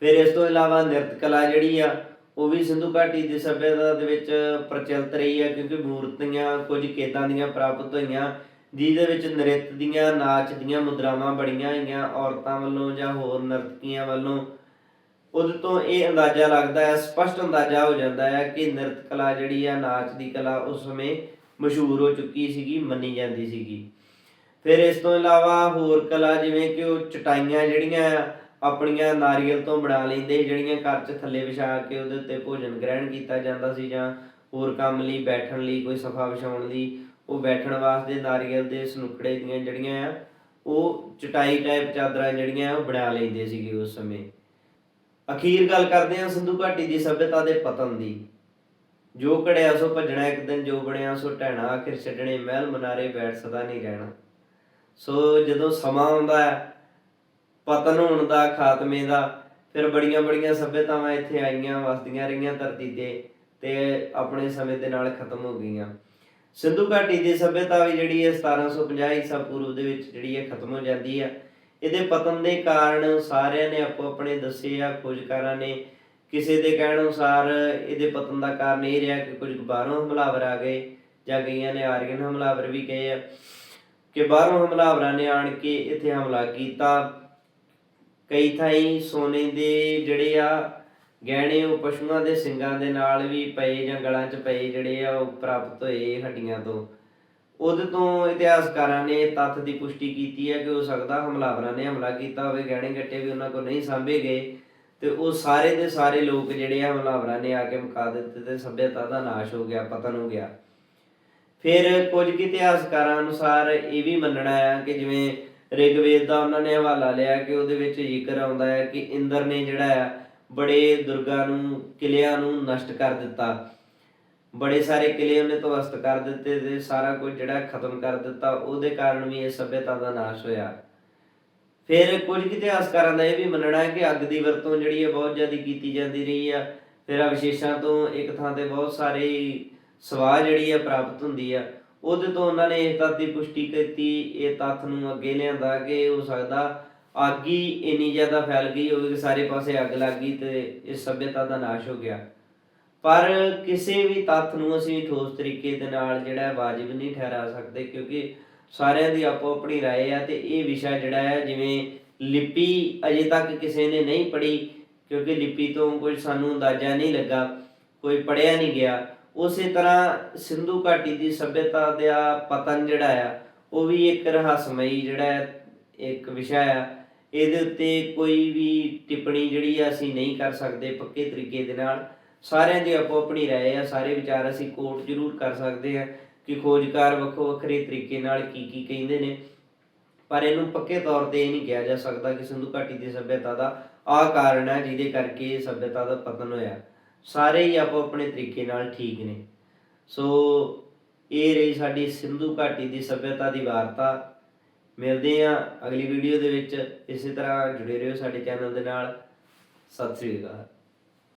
ਫਿਰ ਇਸ ਤੋਂ ਇਲਾਵਾ ਨਿਰਤ ਕਲਾ ਜਿਹੜੀ ਆ ਉਹ ਵੀ ਸਿੰਧੂ ਘਾਟੀ ਦੀ ਸੱਭਿਅਤਾ ਦੇ ਵਿੱਚ ਪ੍ਰਚਲਿਤ ਰਹੀ ਹੈ ਕਿਉਂਕਿ ਮੂਰਤੀਆਂ ਕੁਝ ਕੇਦਾਂ ਦੀਆਂ ਪ੍ਰਾਪਤ ਹੋਈਆਂ ਜਿਹਦੇ ਵਿੱਚ ਨ੍ਰਿਤ ਦੀਆਂ ਨਾਚ ਦੀਆਂ ਮੁਦਰਾਵਾਂ ਬੜੀਆਂ ਹੋਈਆਂ ਔਰਤਾਂ ਵੱਲੋਂ ਜਾਂ ਹੋਰ ਨਰਤਕੀਆਂ ਵੱਲੋਂ। ਉਦੋਂ ਤੋਂ ਇਹ ਅੰਦਾਜ਼ਾ ਲੱਗਦਾ ਹੈ ਸਪਸ਼ਟ ਅੰਦਾਜ਼ਾ ਹੋ ਜਾਂਦਾ ਹੈ ਕਿ ਨ੍ਰਿਤ ਕਲਾ ਜਿਹੜੀ ਆ ਨਾਚ ਦੀ ਕਲਾ ਉਸ ਸਮੇਂ ਮਸ਼ਹੂਰ ਹੋ ਚੁੱਕੀ ਸੀਗੀ ਮੰਨੀ ਜਾਂਦੀ ਸੀਗੀ। ਫਿਰ ਇਸ ਤੋਂ ਇਲਾਵਾ ਹੋਰ ਕਲਾ ਜਿਵੇਂ ਕਿ ਉਹ ਚਟਾਈਆਂ ਜਿਹੜੀਆਂ ਆ, ਆਪਣੀਆਂ ਨਾਰੀਅਲ ਤੋਂ ਬਣਾ ਲੈਂਦੇ, ਜਿਹੜੀਆਂ ਘਰ 'ਚ ਥੱਲੇ ਵਿਛਾ ਕੇ ਉਹਦੇ ਉੱਤੇ ਭੋਜਨ ਗ੍ਰਹਿਣ ਕੀਤਾ ਜਾਂਦਾ ਸੀ ਜਾਂ ਹੋਰ ਕੰਮ ਲਈ, ਬੈਠਣ ਲਈ, ਕੋਈ ਸਫਾ ਵਿਛਾਉਣ ਲਈ, ਉਹ ਬੈਠਣ ਵਾਸਤੇ ਨਾਰੀਅਲ ਦੇ ਸਨੁਕੜੇ ਦੀਆਂ ਜਿਹੜੀਆਂ ਆ, ਉਹ ਚਟਾਈ ਟਾਈਪ ਚਾਦਰਾਂ ਜਿਹੜੀਆਂ ਉਹ ਬਣਾ ਲੈਂਦੇ ਸੀਗੇ ਉਸ ਸਮੇਂ। ਅਖੀਰ ਗੱਲ ਕਰਦੇ ਹਾਂ ਸਿੰਧੂ ਘਾਟੀ ਦੀ ਸਭਿਅਤਾ ਦੇ ਪਤਨ ਦੀ। ਜੋ ਘੜਿਆ ਸੋ ਭੱਜਣਾ ਇੱਕ ਦਿਨ, ਜੋ ਬਣਿਆ ਸੋ ਢਹਿਣਾ ਆਖਿਰ ਛੱਡਣੇ ਮਹਿਲ ਮਨਾਰੇ ਬੈਠ ਸਦਾ ਨਹੀਂ ਰਹਿਣਾ। ਸੋ ਜਦੋਂ ਸਮਾਂ ਆਉਂਦਾ ਹੈ ਪਤਨ ਹੋਣ ਦਾ, ਖਾਤਮੇ ਦਾ, ਫਿਰ ਬੜੀਆਂ ਬੜੀਆਂ ਸਭਿਅਤਾਵਾਂ ਇੱਥੇ ਆਈਆਂ, ਵਸਦੀਆਂ ਰਹੀਆਂ ਧਰਤੀ ਤੇ ਤੇ ਆਪਣੇ ਸਮੇਂ ਦੇ ਨਾਲ ਖਤਮ ਹੋ ਗਈਆਂ। ਸਿੰਧੂ ਘਾਟੀ ਦੀ ਸਭਿਅਤਾ ਵੀ ਜਿਹੜੀ ਹੈ 1750 ਈਸਾ ਪੂਰਵ ਦੇ ਵਿੱਚ ਜਿਹੜੀ ਹੈ ਖਤਮ ਹੋ ਜਾਂਦੀ ਹੈ ਇਹਦੇ ਪਤਨ ਦੇ ਕਾਰਨ ਸਾਰਿਆਂ ਨੇ ਆਪੋ ਆਪਣੇ ਦੱਸੇ ਆ, ਖੋਜਕਾਰਾਂ ਨੇ ਕਿਸੇ ਦੇ ਕਹਿਣ ਅਨੁਸਾਰ ਇਹਦੇ ਪਤਨ ਦਾ ਕਾਰਨ ਇਹ ਰਿਹਾ ਕਿ ਕੁਝ ਬਾਹਰੋਂ ਹਮਲਾਵਰ ਆ ਗਏ, ਜਾਂ ਕਈਆਂ ਨੇ ਆਰੀਅਨ ਹਮਲਾਵਰ ਵੀ ਕਹੇ ਆ ਕਿ ਬਾਹਰੋਂ ਹਮਲਾਵਰਾਂ ਨੇ ਆਣ ਕੇ ਇੱਥੇ ਹਮਲਾ ਕੀਤਾ। ਕਈ ਥਾਈਂ ਸੋਨੇ ਦੇ ਜਿਹੜੇ ਆ, ਗਹਿਣੇ ਉਹ ਪਸ਼ੂਆਂ ਦੇ ਸਿੰਗਾਂ ਦੇ ਨਾਲ ਵੀ ਪਏ, ਜਾਂ ਗਲਾਂ 'ਚ ਪਏ ਜਿਹੜੇ ਆ, ਉਹ ਪ੍ਰਾਪਤ ਹੋਏ ਹੱਡੀਆਂ ਤੋਂ। ਉਹਦੇ ਤੋਂ ਇਤਿਹਾਸਕਾਰਾਂ ਨੇ ਤੱਥ ਦੀ ਪੁਸ਼ਟੀ ਕੀਤੀ ਹੈ ਕਿ ਹੋ ਸਕਦਾ ਹਮਲਾਵਰਾਂ ਨੇ ਹਮਲਾ ਕੀਤਾ ਹੋਵੇ, ਗਹਿਣੇ ਗੱਟੇ ਵੀ ਉਹਨਾਂ ਕੋਲ ਨਹੀਂ ਸਾਂਭੇ ਗਏ, ਤੇ ਉਹ ਸਾਰੇ ਦੇ ਸਾਰੇ ਲੋਕ ਜਿਹੜੇ ਆ ਹਮਲਾਵਰਾਂ ਨੇ ਆ ਕੇ ਮੁਕਾ ਦਿੱਤੇ ਤੇ ਸਭਿਅਤਾ ਦਾ ਨਾਸ਼ ਹੋ ਗਿਆ, ਪਤਨ ਹੋ ਗਿਆ। ਫਿਰ ਕੁਝ ਇਤਿਹਾਸਕਾਰਾਂ ਅਨੁਸਾਰ ਇਹ ਵੀ ਮੰਨਣਾ ਹੈ ਕਿ ਜਿਵੇਂ ਰਿਗਵੇਦ ਦਾ ਉਹਨਾਂ ਨੇ ਹਵਾਲਾ ਲਿਆ ਕਿ ਉਹਦੇ ਵਿੱਚ ਜ਼ਿਕਰ ਆਉਂਦਾ ਹੈ ਕਿ ਇੰਦਰ ਨੇ ਜਿਹੜਾ ਆ ਬੜੇ ਦੁਰਗਾ ਨੂੰ, ਕਿਲਿਆਂ ਨੂੰ ਨਸ਼ਟ ਕਰ ਦਿੱਤਾ। ਬੜੇ ਸਾਰੇ ਕਿਲੇ ਉਹਨੇ ਤਵਸਤ ਕਰ ਦਿੱਤੇ ਤੇ ਸਾਰਾ ਕੁਝ ਜਿਹੜਾ ਖਤਮ ਕਰ ਦਿੱਤਾ, ਉਹਦੇ ਕਾਰਨ ਵੀ ਇਹ ਸਭਿਅਤਾ ਦਾ ਨਾਸ਼ ਹੋਇਆ। ਫਿਰ ਕੁਝ ਇਤਿਹਾਸਕਾਰਾਂ ਦਾ ਇਹ ਵੀ ਮੰਨਣਾ ਹੈ ਕਿ ਅੱਗ ਦੀ ਵਰਤੋਂ ਜਿਹੜੀ ਹੈ ਬਹੁਤ ਜ਼ਿਆਦਾ ਕੀਤੀ ਜਾਂਦੀ ਰਹੀ ਆ। ਫਿਰ ਅਵਸ਼ੇਸ਼ਾਂ ਤੋਂ ਇੱਕ ਥਾਂ ਤੇ ਬਹੁਤ ਸਾਰੇ ਸਵਾਹ ਜਿਹੜੀ ਆ ਪ੍ਰਾਪਤ ਹੁੰਦੀ ਆ। ਉਹਦੇ ਤੋਂ ਉਹਨਾਂ ਨੇ ਇਸ ਤੱਥ ਦੀ ਪੁਸ਼ਟੀ ਕੀਤੀ ਇਹ ਤੱਥ ਨੂੰ ਅੱਗੇ ਲਿਆਂਦਾ ਕਿ ਹੋ ਸਕਦਾ ਅੱਗ ਹੀ ਇੰਨੀ ਜ਼ਿਆਦਾ ਫੈਲ ਗਈ ਹੋਵੇ ਕਿ ਸਾਰੇ ਪਾਸੇ ਅੱਗ ਲੱਗ ਗਈ ਤੇ ਇਸ ਸਭਿਅਤਾ ਦਾ ਨਾਸ਼ ਹੋ ਗਿਆ ਪਰ ਕਿਸੇ ਵੀ ਤੱਥ ਨੂੰ ਅਸੀਂ ਠੋਸ ਤਰੀਕੇ ਦੇ ਨਾਲ ਜਿਹੜਾ ਹੈ ਵਾਜਿਬ ਨਹੀਂ ਠਹਿਰਾ ਸਕਦੇ ਕਿਉਂਕਿ ਸਾਰਿਆਂ ਦੀ ਆਪੋ ਆਪਣੀ رائے ਆ ਤੇ ਇਹ ਵਿਸ਼ਾ ਜਿਹੜਾ ਹੈ ਜਿਵੇਂ ਲਿਪੀ ਅਜੇ ਤੱਕ ਕਿਸੇ ਨੇ ਨਹੀਂ ਪੜ੍ਹੀ ਕਿਉਂਕਿ ਲਿਪੀ ਤੋਂ ਕੋਈ ਸਾਨੂੰ ਅੰਦਾਜ਼ਾ ਨਹੀਂ ਲੱਗਾ ਕੋਈ ਪੜਿਆ ਨਹੀਂ ਗਿਆ ਉਸੇ ਤਰ੍ਹਾਂ ਸਿੰਧੂ ਘਾਟੀ ਦੀ ਸਭਿਅਤਾ ਦਾ ਪਤਨ ਜਿਹੜਾ ਆ ਉਹ ਵੀ ਇੱਕ ਰਹੱਸਮਈ ਜਿਹੜਾ ਹੈ ਇੱਕ ਵਿਸ਼ਾ ਆ ਇਹਦੇ ਉੱਤੇ ਕੋਈ ਵੀ ਟਿੱਪਣੀ ਜਿਹੜੀ ਆ ਅਸੀਂ ਨਹੀਂ ਕਰ ਸਕਦੇ ਪੱਕੇ ਤਰੀਕੇ ਦੇ ਨਾਲ ਸਾਰਿਆਂ ਦੀ ਆਪੋ ਆਪਣੀ رائے ਆ ਸਾਰੇ ਵਿਚਾਰ ਅਸੀਂ ਕੋਟ ਜ਼ਰੂਰ ਕਰ ਸਕਦੇ ਆ ਕਿ ਖੋਜਕਾਰ ਵੱਖੋ ਵੱਖਰੇ ਤਰੀਕੇ ਨਾਲ ਕੀ ਕੀ ਕਹਿੰਦੇ ਨੇ ਪਰ ਇਹਨੂੰ ਪੱਕੇ ਤੌਰ ਤੇ ਇਹ ਨਹੀਂ ਕਿਹਾ ਜਾ ਸਕਦਾ ਕਿ ਸਿੰਧੂ ਘਾਟੀ ਦੀ ਸਭਿਅਤਾ ਦਾ ਆਹ ਕਾਰਨ ਹੈ ਜਿਹਦੇ ਕਰਕੇ ਇਹ ਸਭਿਅਤਾ ਦਾ ਪਤਨ ਹੋਇਆ ਸਾਰੇ ਹੀ ਆਪੋ ਆਪਣੇ ਤਰੀਕੇ ਨਾਲ ਠੀਕ ਨੇ। ਸੋ ਇਹ ਰਹੀ ਸਾਡੀ ਸਿੰਧੂ ਘਾਟੀ ਦੀ ਸਭਿਅਤਾ ਦੀ ਵਾਰਤਾ। ਮਿਲਦੇ ਹਾਂ ਅਗਲੀ ਵੀਡੀਓ ਦੇ ਵਿੱਚ। ਇਸੇ ਤਰ੍ਹਾਂ ਜੁੜੇ ਰਹੋ ਸਾਡੇ ਚੈਨਲ ਦੇ ਨਾਲ। ਸਤਿ ਸ੍ਰੀ ਅਕਾਲ।